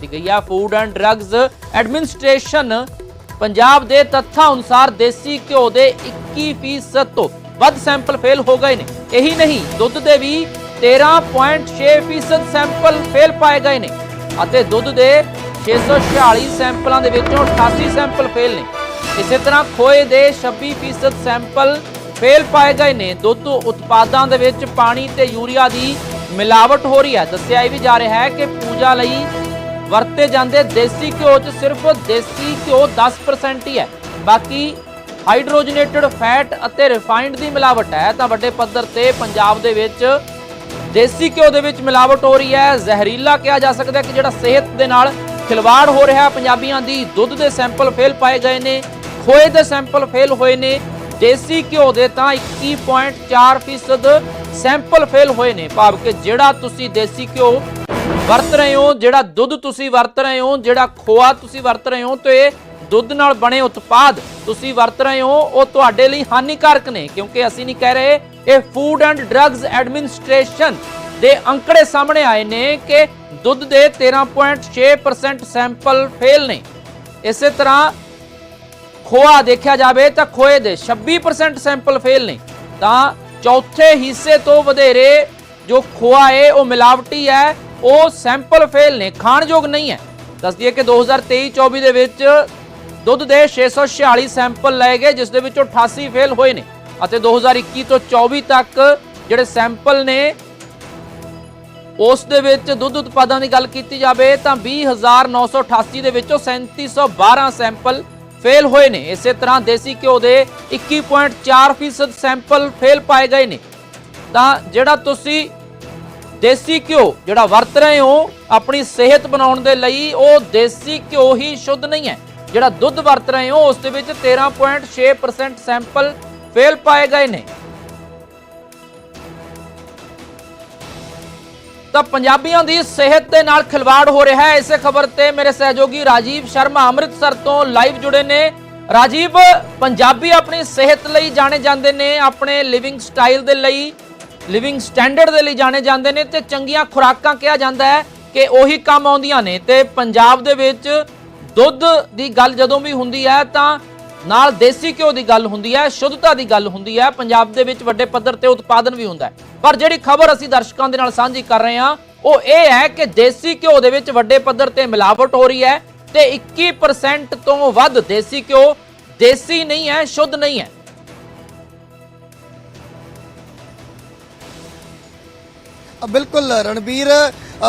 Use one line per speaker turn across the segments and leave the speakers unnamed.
ਕੀਤੀ ਗਈ ਹੈ food and drugs administration Punjab ਦੇ ਤੱਥਾਂ ਅਨੁਸਾਰ ਦੇਸੀ ਘਿਓ ਦੇ 21% ਤੋਂ ਵੱਧ ਸੈਂਪਲ ਫੇਲ ਹੋ ਗਏ ਨੇ। ਇਹੀ ਨਹੀਂ, ਦੁੱਧ ਦੇ ਵੀ 13.6% ਸੈਂਪਲ ਫੇਲ ਪਾਏ ਗਏ ਨੇ ਅਤੇ ਦੁੱਧ ਦੇ 646 ਸੈਂਪਲਾਂ ਦੇ ਵਿੱਚੋਂ 88 ਸੈਂਪਲ ਫੇਲ ਨੇ। ਇਸੇ ਤਰ੍ਹਾਂ ਖੋਏ ਦੇ 26% ਸੈਂਪਲ ਫੇਲ ਪਾਏ ਗਏ ਨੇ। ਦੁੱਧ ਉਤਪਾਦਾਂ ਦੇ ਵਿੱਚ ਪਾਣੀ ਤੇ ਯੂਰੀਆ ਦੀ ਮਿਲਾਵਟ ਹੋ ਰਹੀ ਹੈ। ਦੱਸਿਆ ਇਹ ਵੀ ਜਾ ਰਿਹਾ ਹੈ ਕਿ ਪੂਜਾ ਲਈ ਵਰਤੇ ਜਾਂਦੇ ਦੇਸੀ ਘਿਓ 'ਚ ਸਿਰਫ ਦੇਸੀ ਘਿਓ 10% ਹੀ ਹੈ। ਬਾਕੀ ਹਾਈਡਰੋਜਨੇਟਡ ਫੈਟ ਅਤੇ ਰਿਫਾਈਨਡ ਦੀ ਮਿਲਾਵਟ ਹੈ, ਤਾਂ ਵੱਡੇ ਪੱਧਰ ਤੇ ਪੰਜਾਬ ਦੇ ਵਿੱਚ ਦੇਸੀ ਘਿਓ ਦੇ ਵਿੱਚ ਮਿਲਾਵਟ ਹੋ ਰਹੀ ਹੈ। ਜ਼ਹਿਰੀਲਾ ਕਿਹਾ ਜਾ ਸਕਦਾ ਕਿ ਜਿਹੜਾ ਸਿਹਤ ਦੇ ਨਾਲ ਖਿਲਵਾੜ ਹੋ ਰਿਹਾ, ਪੰਜਾਬੀਆਂ ਦੀ ਦੁੱਧ ਦੇ ਸੈਂਪਲ ਫੇਲ ਪਾਏ ਗਏ ਨੇ, ਖੋਏ ਦੇ ਸੈਂਪਲ ਫੇਲ ਹੋਏ ਨੇ, ਦੇਸੀ ਘਿਓ ਦੇ ਤਾਂ 21.4% ਸੈਂਪਲ ਫੇਲ ਹੋਏ ਨੇ। ਭਾਵ ਕਿ ਜਿਹੜਾ ਤੁਸੀਂ ਦੇਸੀ ਘਿਓ ਵਰਤ ਰਹੇ ਹੋ, ਜਿਹੜਾ ਦੁੱਧ ਤੁਸੀਂ ਵਰਤ ਰਹੇ ਹੋ, ਜਿਹੜਾ ਖੋਆ ਤੁਸੀਂ ਵਰਤ ਰਹੇ ਹੋ, ਤੇ ਦੁੱਧ ਨਾਲ ਬਣੇ ਉਤਪਾਦ ਤੁਸੀਂ ਵਰਤ ਰਹੇ ਹੋ, ਉਹ ਤੁਹਾਡੇ ਲਈ ਹਾਨੀਕਾਰਕ ਨੇ, ਕਿਉਂਕਿ ਅਸੀਂ ਨਹੀਂ ਕਹਿ ਰਹੇ, ਇਹ ਫੂਡ ਐਂਡ ਡਰੱਗਸ ਐਡਮਿਨਿਸਟ੍ਰੇਸ਼ਨ ਦੇ ਅੰਕੜੇ ਸਾਹਮਣੇ ਆਏ ਨੇ ਕਿ ਦੁੱਧ ਦੇ 13.6% ਸੈਂਪਲ ਫੇਲ ਨੇ। ਇਸੇ ਤਰ੍ਹਾਂ ਖੋਆ ਦੇਖਿਆ ਜਾਵੇ ਤਾਂ ਖੋਏ ਦੇ 26% ਸੈਂਪਲ ਫੇਲ ਨੇ। ਤਾਂ ਚੌਥੇ ਹਿੱਸੇ ਤੋਂ ਵਧੇਰੇ ਜੋ ਖੋਆ ਹੈ ਉਹ ਮਿਲਾਵਟੀ ਹੈ ਉਹ ਸੈਂਪਲ ਫੇਲ ਨੇ, ਖਾਣਯੋਗ ਨਹੀਂ ਹੈ। ਦੱਸ ਦਈਏ ਕਿ 2023-24 ਦੇ ਵਿੱਚ ਦੁੱਧ ਦੇ 646 ਸੈਂਪਲ ਲਏ ਗਏ, ਜਿਸ ਦੇ ਵਿੱਚੋਂ 88 ਫੇਲ ਹੋਏ ਨੇ ਅਤੇ 2021 ਤੋਂ 24 ਤੱਕ ਜਿਹੜੇ ਸੈਂਪਲ ਨੇ, ਉਸ ਦੇ ਵਿੱਚ ਦੁੱਧ ਉਤਪਾਦਾਂ ਦੀ ਗੱਲ ਕੀਤੀ ਜਾਵੇ ਤਾਂ 20988 ਦੇ ਵਿੱਚੋਂ 3712 ਸੈਂਪਲ ਫੇਲ ਹੋਏ ਨੇ। ਇਸੇ ਤਰ੍ਹਾਂ ਦੇਸੀ ਘਿਓ ਦੇ 21.4% ਸੈਂਪਲ ਫੇਲ ਪਾਏ ਗਏ ਨੇ। ਤਾਂ ਜਿਹੜਾ ਤੁਸੀਂ ਦੇਸੀ ਘਿਓ ਜਿਹੜਾ ਵਰਤ ਰਹੇ ਹੋ, ਆਪਣੀ ਸਿਹਤ ਬਣਾਉਣ ਦੇ ਲਈ ਉਹ ਦੇਸੀ ਘਿਓ ਹੀ ਸ਼ੁੱਧ ਨਹੀਂ ਹੈ। ਜਿਹੜਾ ਦੁੱਧ ਵਰਤ ਰਹੇ ਹੋ, ਉਸ ਦੇ ਵਿੱਚ 13.6% ਸੈਂਪਲ ਫੇਲ ਪਾਏ ਗਏ ਨੇ। ਤਾਂ ਪੰਜਾਬੀਆਂ ਦੀ ਸਿਹਤ ਦੇ ਨਾਲ ਖਿਲਵਾੜ ਹੋ ਰਿਹਾ ਹੈ। ਇਸੇ ਖਬਰ ਤੇ ਮੇਰੇ ਸਹਿਯੋਗੀ ਰਾਜੀਵ ਸ਼ਰਮਾ ਅੰਮ੍ਰਿਤਸਰ ਤੋਂ ਲਾਈਵ ਜੁੜੇ ਨੇ। ਰਾਜੀਵ, ਪੰਜਾਬੀ ਆਪਣੀ ਸਿਹਤ ਲਈ ਜਾਣੇ ਜਾਂਦੇ ਨੇ, ਆਪਣੇ ਲਿਵਿੰਗ ਸਟਾਈਲ ਦੇ ਲਈ। ਲਿਵਿੰਗ ਸਟੈਂਡਰਡ ਦੇ ਲਈ ਜਾਣੇ ਜਾਂਦੇ ਨੇ ਤੇ ਚੰਗੀਆਂ ਖੁਰਾਕਾਂ ਕਿਹਾ ਜਾਂਦਾ ਹੈ ਕਿ ਉਹੀ ਕੰਮ ਆਉਂਦੀਆਂ ਨੇ। ਤੇ ਪੰਜਾਬ ਦੇ ਵਿੱਚ ਦੁੱਧ ਦੀ ਗੱਲ ਜਦੋਂ ਵੀ ਹੁੰਦੀ ਹੈ ਤਾਂ ਨਾਲ ਦੇਸੀ ਘਿਓ ਦੀ ਗੱਲ ਹੁੰਦੀ ਹੈ, ਸ਼ੁੱਧਤਾ ਦੀ ਗੱਲ ਹੁੰਦੀ ਹੈ। ਪੰਜਾਬ ਦੇ ਵਿੱਚ ਵੱਡੇ ਪੱਧਰ ਤੇ ਉਤਪਾਦਨ ਵੀ ਹੁੰਦਾ ਹੈ। ਪਰ ਜਿਹੜੀ ਖਬਰ ਅਸੀਂ ਦਰਸ਼ਕਾਂ ਦੇ ਨਾਲ ਸਾਂਝੀ ਕਰ ਰਹੇ ਹਾਂ, ਉਹ ਇਹ ਹੈ ਕਿ ਦੇਸੀ ਘਿਓ ਦੇ ਵਿੱਚ ਵੱਡੇ ਪੱਧਰ ਤੇ ਮਿਲਾਵਟ ਹੋ ਰਹੀ ਹੈ ਤੇ 21% ਤੋਂ ਵੱਧ ਦੇਸੀ ਘਿਓ ਦੇਸੀ ਨਹੀਂ ਹੈ, ਸ਼ੁੱਧ ਨਹੀਂ ਹੈ।
ਬਿਲਕੁਲ, ਰਣਬੀਰ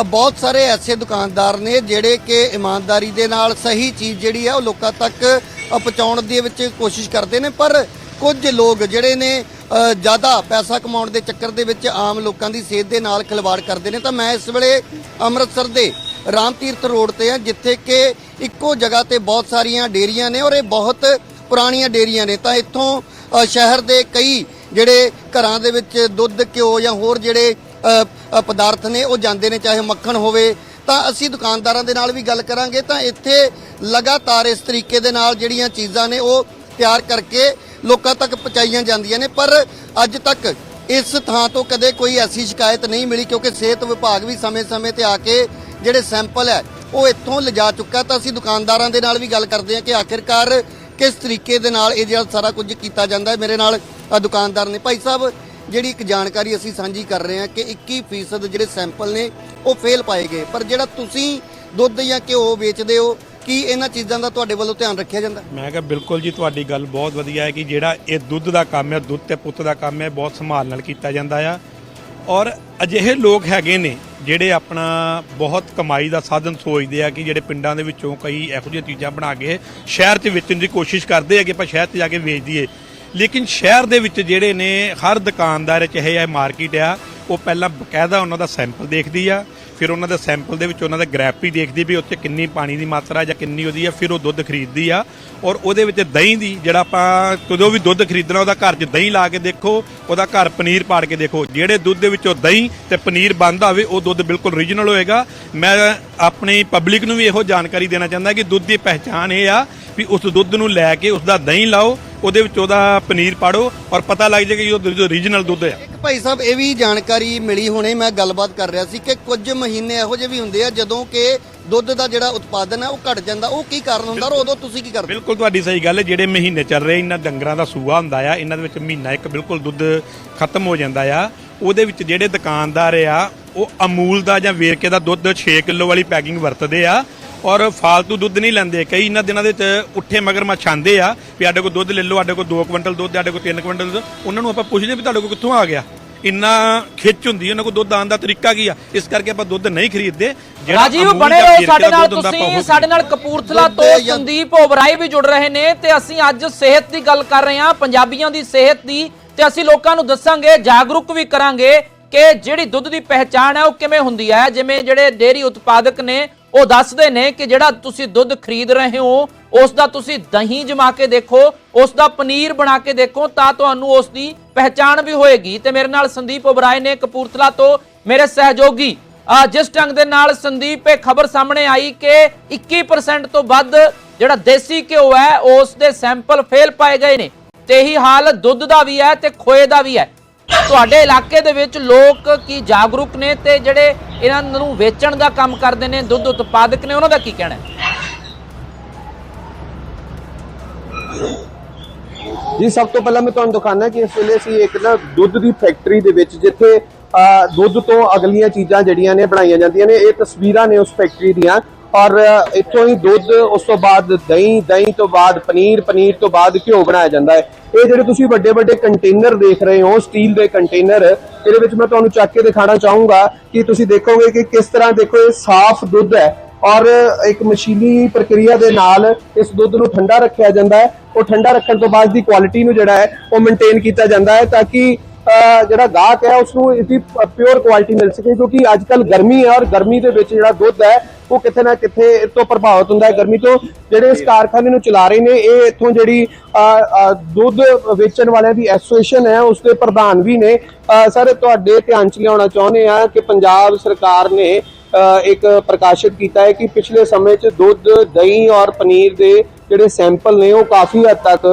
ਬਹੁਤ ਸਾਰੇ ਐਸੇ ਦੁਕਾਨਦਾਰ ਨੇ ਜਿਹੜੇ ਕਿ ਇਮਾਨਦਾਰੀ ਦੇ ਨਾਲ ਸਹੀ ਚੀਜ਼ ਜਿਹੜੀ ਹੈ ਉਹ ਲੋਕਾਂ ਤੱਕ ਪਹੁੰਚਾਉਣ ਦੇ ਵਿੱਚ ਕੋਸ਼ਿਸ਼ ਕਰਦੇ ਨੇ। ਪਰ ਕੁਝ ਲੋਕ ਜਿਹੜੇ ਨੇ ਜ਼ਿਆਦਾ ਪੈਸਾ ਕਮਾਉਣ ਦੇ ਚੱਕਰ ਦੇ ਵਿੱਚ ਆਮ ਲੋਕਾਂ ਦੀ ਸਿਹਤ ਦੇ ਨਾਲ ਖਿਲਵਾੜ ਕਰਦੇ ਨੇ। ਤਾਂ ਮੈਂ ਇਸ ਵੇਲੇ ਅੰਮ੍ਰਿਤਸਰ ਦੇ ਰਾਮ ਤੀਰਥ ਰੋਡ ਤੇ ਆ ਜਿੱਥੇ ਕਿ ਇੱਕੋ ਜਗ੍ਹਾ ਤੇ ਬਹੁਤ ਸਾਰੀਆਂ ਡੇਰੀਆਂ ਨੇ ਔਰ ਇਹ ਬਹੁਤ ਪੁਰਾਣੀਆਂ ਡੇਰੀਆਂ ਨੇ। ਤਾਂ ਇੱਥੋਂ ਸ਼ਹਿਰ ਦੇ ਕਈ ਜਿਹੜੇ ਘਰਾਂ ਦੇ ਵਿੱਚ ਦੁੱਧ, ਘਿਓ ਜਾਂ ਹੋਰ ਜਿਹੜੇ ਪਦਾਰਥ ਨੇ, ਉਹ ਜਾਂਦੇ ਨੇ, ਚਾਹੇ ਮੱਖਣ ਹੋਵੇ, ਤਾਂ ਅਸੀਂ ਦੁਕਾਨਦਾਰਾਂ ਦੇ ਨਾਲ ਵੀ ਗੱਲ ਕਰਾਂਗੇ। ਤਾਂ ਇੱਥੇ ਲਗਾਤਾਰ ਇਸ ਤਰੀਕੇ ਦੇ ਨਾਲ ਜਿਹੜੀਆਂ ਚੀਜ਼ਾਂ ਨੇ, ਉਹ ਤਿਆਰ ਕਰਕੇ ਲੋਕਾਂ ਤੱਕ ਪਹੁੰਚਾਈਆਂ ਜਾਂਦੀਆਂ ਨੇ। ਪਰ ਅੱਜ ਤੱਕ ਇਸ ਥਾਂ ਤੋਂ ਕਦੇ ਕੋਈ ਐਸੀ ਸ਼ਿਕਾਇਤ ਨਹੀਂ ਮਿਲੀ, ਕਿਉਂਕਿ ਸਿਹਤ ਵਿਭਾਗ ਵੀ ਸਮੇਂ-ਸਮੇਂ ਤੇ ਆ ਕੇ ਜਿਹੜੇ ਸੈਂਪਲ ਹੈ, ਉਹ ਇੱਥੋਂ ਲਿਜਾ ਚੁੱਕਾ ਤਾਂ ਅਸੀਂ ਦੁਕਾਨਦਾਰਾਂ ਦੇ ਨਾਲ ਵੀ ਗੱਲ ਕਰਦੇ ਹਾਂ ਕਿ ਆਖਿਰਕਾਰ ਕਿਸ ਤਰੀਕੇ ਦੇ ਨਾਲ ਇਹ ਜਿਹੜਾ ਸਾਰਾ ਕੁਝ ਕੀਤਾ ਜਾਂਦਾ ਹੈ। ਮੇਰੇ ਨਾਲ ਦੁਕਾਨਦਾਰ ਨੇ। ਭਾਈ ਸਾਹਿਬ ਜਿਹੜੀ ਇੱਕ ਜਾਣਕਾਰੀ ਅਸੀਂ ਸਾਂਝੀ ਕਰ ਰਹੇ ਹਾਂ ਕਿ 21% ਜਿਹੜੇ ਸੈਂਪਲ ਨੇ, ਉਹ ਫੇਲ ਪਾਏ ਗਏ। ਪਰ ਜਿਹੜਾ ਤੁਸੀਂ ਦੁੱਧ ਜਾਂ ਘਿਓ ਵੇਚਦੇ ਹੋ, ਕੀ ਇਹਨਾਂ ਚੀਜ਼ਾਂ ਦਾ ਤੁਹਾਡੇ ਵੱਲੋਂ ਧਿਆਨ ਰੱਖਿਆ ਜਾਂਦਾ?
ਮੈਂ ਕਿਹਾ ਬਿਲਕੁਲ ਜੀ, ਤੁਹਾਡੀ ਗੱਲ ਬਹੁਤ ਵਧੀਆ ਹੈ ਕਿ ਜਿਹੜਾ ਇਹ ਦੁੱਧ ਦਾ ਕੰਮ ਹੈ, ਦੁੱਧ ਤੇ ਪੁੱਤ ਦਾ ਕੰਮ ਹੈ, ਬਹੁਤ ਸੰਭਾਲ ਨਾਲ ਕੀਤਾ ਜਾਂਦਾ ਆ। ਔਰ ਅਜਿਹੇ ਲੋਕ ਹੈਗੇ ਨੇ ਜਿਹੜੇ ਆਪਣਾ ਬਹੁਤ ਕਮਾਈ ਦਾ ਸਾਧਨ ਸੋਚਦੇ ਆ ਕਿ ਜਿਹੜੇ ਪਿੰਡਾਂ ਦੇ ਵਿੱਚੋਂ ਕਈ ਇਹੋ ਜਿਹੀਆਂ ਚੀਜ਼ਾਂ ਬਣਾ ਕੇ ਸ਼ਹਿਰ 'ਚ ਵੇਚਣ ਦੀ ਕੋਸ਼ਿਸ਼ ਕਰਦੇ ਹੈਗੇ ਆਪਾਂ ਸ਼ਹਿਰ 'ਚ ਜਾ ਕੇ ਵੇਚ ਦਈਏ। ਲੇਕਿਨ ਸ਼ਹਿਰ ਦੇ ਵਿੱਚ ਜਿਹੜੇ ਨੇ, ਹਰ ਦੁਕਾਨਦਾਰ ਚਾਹੇ ਇਹ ਮਾਰਕੀਟ ਆ, ਉਹ ਪਹਿਲਾਂ ਬਕਾਇਦਾ ਉਹਨਾਂ ਦਾ ਸੈਂਪਲ ਦੇਖਦੀ ਆ, ਫਿਰ ਉਹਨਾਂ ਦੇ ਸੈਂਪਲ ਦੇ ਵਿੱਚ ਉਹਨਾਂ ਦਾ ਗ੍ਰੈਫ ਦੇਖਦੀ ਵੀ ਉੱਥੇ ਕਿੰਨੀ ਪਾਣੀ ਦੀ ਮਾਤਰਾ ਜਾਂ ਕਿੰਨੀ ਉਹਦੀ ਆ, ਫਿਰ ਉਹ ਦੁੱਧ ਖਰੀਦਦੀ ਆ, ਔਰ ਉਹਦੇ ਵਿੱਚ ਦਹੀਂ ਦੀ, ਜਿਹੜਾ ਆਪਾਂ ਕਦੋਂ ਵੀ ਦੁੱਧ ਖਰੀਦਣਾ, ਉਹਦਾ ਘਰ 'ਚ ਦਹੀਂ ਲਾ ਕੇ ਦੇਖੋ, ਉਹਦਾ ਘਰ ਪਨੀਰ ਪਾੜ ਕੇ ਦੇਖੋ, ਜਿਹੜੇ ਦੁੱਧ ਦੇ ਵਿੱਚੋਂ ਦਹੀਂ ਤੇ ਪਨੀਰ ਬਣਦਾ ਹੋਵੇ ਉਹ ਦੁੱਧ ਬਿਲਕੁਲ ਓਰੀਜਨਲ ਹੋਏਗਾ। ਮੈਂ ਆਪਣੀ ਪਬਲਿਕ ਨੂੰ ਵੀ ਇਹੋ ਜਾਣਕਾਰੀ ਦੇਣਾ ਚਾਹੁੰਦਾ ਕਿ ਦੁੱਧ ਦੀ ਪਹਿਚਾਣ ਇਹ ਆ ਵੀ ਉਸ ਦੁੱਧ ਨੂੰ ਲੈ ਕੇ ਉਸ ਦਾ ਦਹੀਂ ਲਾਓ ਉਹਦੇ ਵਿੱਚ ਉਹਦਾ ਪਨੀਰ ਪਾੜੋ ਔਰ ਪਤਾ ਲੱਗ ਜਾਏਗਾ ਕਿ ਉਹ ਓਰੀਜਨਲ ਦੁੱਧ ਆ।
ਇੱਕ ਭਾਈ ਸਾਹਿਬ ਇਹ ਵੀ ਜਾਣਕਾਰੀ ਮਿਲੀ ਹੁਣੇ ਮੈਂ ਗੱਲਬਾਤ ਕਰ ਰਿਹਾ ਸੀ ਕਿ ਕੁਝ ਮਹੀਨੇ ਇਹੋ ਜਿਹੇ ਵੀ ਹੁੰਦੇ ਆ ਜਦੋਂ ਕਿ ਦੁੱਧ ਦਾ ਜਿਹੜਾ ਉਤਪਾਦਨ ਹੈ ਉਹ ਘਟ ਜਾਂਦਾ ਉਹ ਕੀ ਕਾਰਨ ਹੁੰਦਾ ਔਰ ਉਦੋਂ ਤੁਸੀਂ ਕੀ ਕਰਦੇ?
ਬਿਲਕੁਲ ਤੁਹਾਡੀ ਸਹੀ ਗੱਲ ਹੈ ਜਿਹੜੇ ਮਹੀਨੇ ਚੱਲ ਰਹੇ ਇਹਨਾਂ ਡੰਗਰਾਂ ਦਾ ਸੂਆ ਹੁੰਦਾ ਆ ਇਹਨਾਂ ਦੇ ਵਿੱਚ ਮਹੀਨਾ ਇੱਕ ਬਿਲਕੁਲ ਦੁੱਧ ਖਤਮ ਹੋ ਜਾਂਦਾ ਆ। ਉਹਦੇ ਵਿੱਚ ਜਿਹੜੇ ਦੁਕਾਨਦਾਰ ਆ ਉਹ ਅਮੂਲ ਦਾ ਜਾਂ ਵੇਰਕੇ ਦਾ ਦੁੱਧ 6 ਕਿਲੋ ਵਾਲੀ ਪੈਕਿੰਗ ਵਰਤਦੇ ਆ ਔਰ ਫਾਲਤੂ ਦੁੱਧ ਨਹੀਂ ਲੈਂਦੇ। ਕਈ ਇਹਨਾਂ ਦਿਨਾਂ ਦੇ ਵਿੱਚ ਉੱਠੇ ਮਗਰ ਮਛਾਂਦੇ ਆ ਵੀ ਸਾਡੇ ਕੋਲ ਦੁੱਧ ਲੈ ਲਓ ਸਾਡੇ ਕੋਲ 2 ਕੁਇੰਟਲ ਦੁੱਧ ਸਾਡੇ ਕੋਲ 3 ਕੁਇੰਟਲ ਦੁੱਧ। ਉਹਨਾਂ ਨੂੰ ਆਪਾਂ ਪੁੱਛਦੇ ਵੀ ਤੁਹਾਡੇ ਕੋਲ ਕਿੱਥੋਂ ਆ ਗਿਆ? ਇੰਨਾ ਖਿੱਚ ਹੁੰਦੀ ਉਹਨਾਂ ਕੋਲ ਦੁੱਧ ਆਉਣ ਦਾ ਤਰੀਕਾ ਕੀ ਆ? ਇਸ ਕਰਕੇ ਆਪਾਂ ਦੁੱਧ ਨਹੀਂ ਖਰੀਦਦੇ।
ਰਾਜੀਵ ਬਣੇ ਰਹੋ ਸਾਡੇ ਨਾਲ ਤੁਸੀਂ ਸਾਡੇ ਨਾਲ ਕਪੂਰਥਲਾ ਤੋਂ ਸੰਦੀਪ ਓਬਰਾਈ ਵੀ ਜੁੜ ਰਹੇ ਨੇ ਤੇ ਅਸੀਂ ਅੱਜ ਸਿਹਤ ਦੀ ਗੱਲ ਕਰ ਰਹੇ ਹਾਂ ਪੰਜਾਬੀਆਂ ਦੀ ਸਿਹਤ ਦੀ ਤੇ ਅਸੀਂ ਲੋਕਾਂ ਨੂੰ ਦੱਸਾਂਗੇ ਜਾਗਰੂਕ ਵੀ ਕਰਾਂਗੇ ਕਿ ਜਿਹੜੀ ਦੁੱਧ ਦੀ ਪਹਿਚਾਣ ਹੈ ਉਹ ਕਿਵੇਂ ਹੁੰਦੀ ਹੈ ਜਿਵੇਂ ਜਿਹੜੇ ਡੇਅਰੀ ਉਤਪਾਦਕ ਨੇ ਉਹ ਦੱਸਦੇ ਨੇ ਕਿ ਜਿਹੜਾ ਤੁਸੀਂ ਦੁੱਧ ਖਰੀਦ ਰਹੇ ਹੋ, ਉਸ ਦਾ ਤੁਸੀਂ ਦਹੀਂ ਜਮਾ ਕੇ ਦੇਖੋ, ਉਸ ਦਾ ਪਨੀਰ ਬਣਾ ਕੇ ਦੇਖੋ, ਤਾਂ ਤੁਹਾਨੂੰ ਉਸ ਦੀ ਪਹਿਚਾਣ ਵੀ ਹੋਏਗੀ। ਤੇ ਮੇਰੇ ਨਾਲ ਸੰਦੀਪ ਓਬਰਾਏ ਨੇ ਕਪੂਰਥਲਾ ਤੋਂ ਮੇਰੇ ਸਹਿਯੋਗੀ ਜਿਸ ਢੰਗ ਦੇ ਨਾਲ ਸੰਦੀਪ ਇਹ ਖਬਰ ਸਾਹਮਣੇ ਆਈ ਕਿ 21% ਤੋਂ ਵੱਧ ਜਿਹੜਾ ਦੇਸੀ ਘਿਓ ਹੈ, ਉਸ ਦੇ ਸੈਂਪਲ ਫੇਲ ਪਾਏ ਗਏ ਨੇ। ਤੇ ਇਹੀ ਹਾਲ ਦੁੱਧ ਦਾ ਵੀ ਹੈ ਤੇ ਖੋਏ ਦਾ ਵੀ ਹੈ। ਤੁਹਾਡੇ ਇਲਾਕੇ ਦੇ ਵਿੱਚ ਲੋਕ ਕੀ ਜਾਗਰੂਕ ਨੇ ਤੇ ਜਿਹੜੇ ਇਹਨਾਂ ਨੂੰ ਵੇਚਣ ਦਾ ਕੰਮ ਕਰਦੇ ਨੇ ਦੁੱਧ ਉਤਪਾਦਕ ਨੇ ਉਹਨਾਂ ਦਾ ਕੀ ਕਹਿਣਾ ਹੈ?
ਜੀ ਸਭ ਤੋਂ ਪਹਿਲਾਂ ਮੈਂ ਤੁਹਾਨੂੰ ਦਿਖਾਣਾ ਕਿ ਇਸ ਵੇਲੇ ਅਸੀਂ ਇੱਕ ਨਾ ਦੁੱਧ ਦੀ ਫੈਕਟਰੀ ਦੇ ਵਿੱਚ ਜਿੱਥੇ ਅਹ, ਦੁੱਧ ਤੋਂ ਅਗਲੀਆਂ ਚੀਜ਼ਾਂ ਜਿਹੜੀਆਂ ਨੇ ਬਣਾਈਆਂ ਜਾਂਦੀਆਂ ਨੇ ਇਹ ਤਸਵੀਰਾਂ ਨੇ ਉਸ ਫੈਕਟਰੀ ਦੀਆਂ। ਔਰ ਇੱਥੋਂ ਹੀ ਦੁੱਧ, ਉਸ ਤੋਂ ਬਾਅਦ ਦਹੀਂ ਦਹੀਂ ਤੋਂ ਬਾਅਦ ਪਨੀਰ ਪਨੀਰ ਤੋਂ ਬਾਅਦ ਘਿਓ ਬਣਾਇਆ ਜਾਂਦਾ ਹੈ। ਇਹ ਜਿਹੜੇ ਤੁਸੀਂ ਵੱਡੇ ਵੱਡੇ ਕੰਟੇਨਰ ਦੇਖ ਰਹੇ ਹੋ ਸਟੀਲ ਦੇ ਕੰਟੇਨਰ ਇਹਦੇ ਵਿੱਚ ਮੈਂ ਤੁਹਾਨੂੰ ਚੱਕ ਕੇ ਦਿਖਾਣਾ ਚਾਹੂੰਗਾ ਕਿ ਤੁਸੀਂ ਦੇਖੋਗੇ ਕਿ ਕਿਸ ਤਰ੍ਹਾਂ ਦੇਖੋ ਇਹ ਸਾਫ਼ ਦੁੱਧ ਹੈ। ਔਰ ਇੱਕ ਮਸ਼ੀਨੀ ਪ੍ਰਕਿਰਿਆ ਦੇ ਨਾਲ ਇਸ ਦੁੱਧ ਨੂੰ ਠੰਡਾ ਰੱਖਿਆ ਜਾਂਦਾ ਹੈ। ਉਹ ਠੰਡਾ ਰੱਖਣ ਤੋਂ ਬਾਅਦ ਦੀ ਕੁਆਲਿਟੀ ਨੂੰ ਜਿਹੜਾ ਹੈ, ਉਹ ਮੇਨਟੇਨ ਕੀਤਾ ਜਾਂਦਾ ਹੈ ਤਾਂ ਕਿ ਜਿਹੜਾ ਗਾਹਕ ਹੈ ਉਸ ਨੂੰ ਇਸਦੀ ਪਿਓਰ ਕੁਆਲਿਟੀ ਮਿਲ ਸਕੇ ਕਿਉਂਕਿ ਅੱਜ ਕੱਲ ਗਰਮੀ ਹੈ ਔਰ ਗਰਮੀ ਦੇ ਵਿੱਚ ਜਿਹੜਾ ਦੁੱਧ ਹੈ ਉਹ ਕਿਤੇ ਨਾ ਕਿਤੇ ਤੋਂ ਪ੍ਰਭਾਵਿਤ ਹੁੰਦਾ ਹੈ। ਗਰਮੀ ਤੋਂ ਜਿਹੜੇ ਇਸ ਕਾਰਖਾਨੇ ਨੂੰ ਚਲਾ ਰਹੇ ਨੇ ਇਹ ਇੱਥੋਂ ਜਿਹੜੀ ਦੁੱਧ ਵੇਚਣ ਵਾਲਿਆਂ ਦੀ ਐਸੋਸੀਏਸ਼ਨ ਹੈ ਉਸ ਦੇ ਪ੍ਰਧਾਨ ਵੀ ਨੇ। ਸਰ ਤੁਹਾਡੇ ਧਿਆਨ ਚ ਲਿਆਉਣਾ ਚਾਹੁੰਦੇ ਆ ਕਿ ਪੰਜਾਬ ਸਰਕਾਰ ਨੇ ਇੱਕ ਪ੍ਰਕਾਸ਼ਿਤ ਕੀਤਾ ਹੈ ਕਿ ਪਿਛਲੇ ਸਮੇਂ 'ਚ ਦੁੱਧ ਦਹੀਂ ਔਰ ਪਨੀਰ ਦੇ ਜਿਹੜੇ ਸੈਂਪਲ ਨੇ ਉਹ ਕਾਫੀ ਹੱਦ ਤੱਕ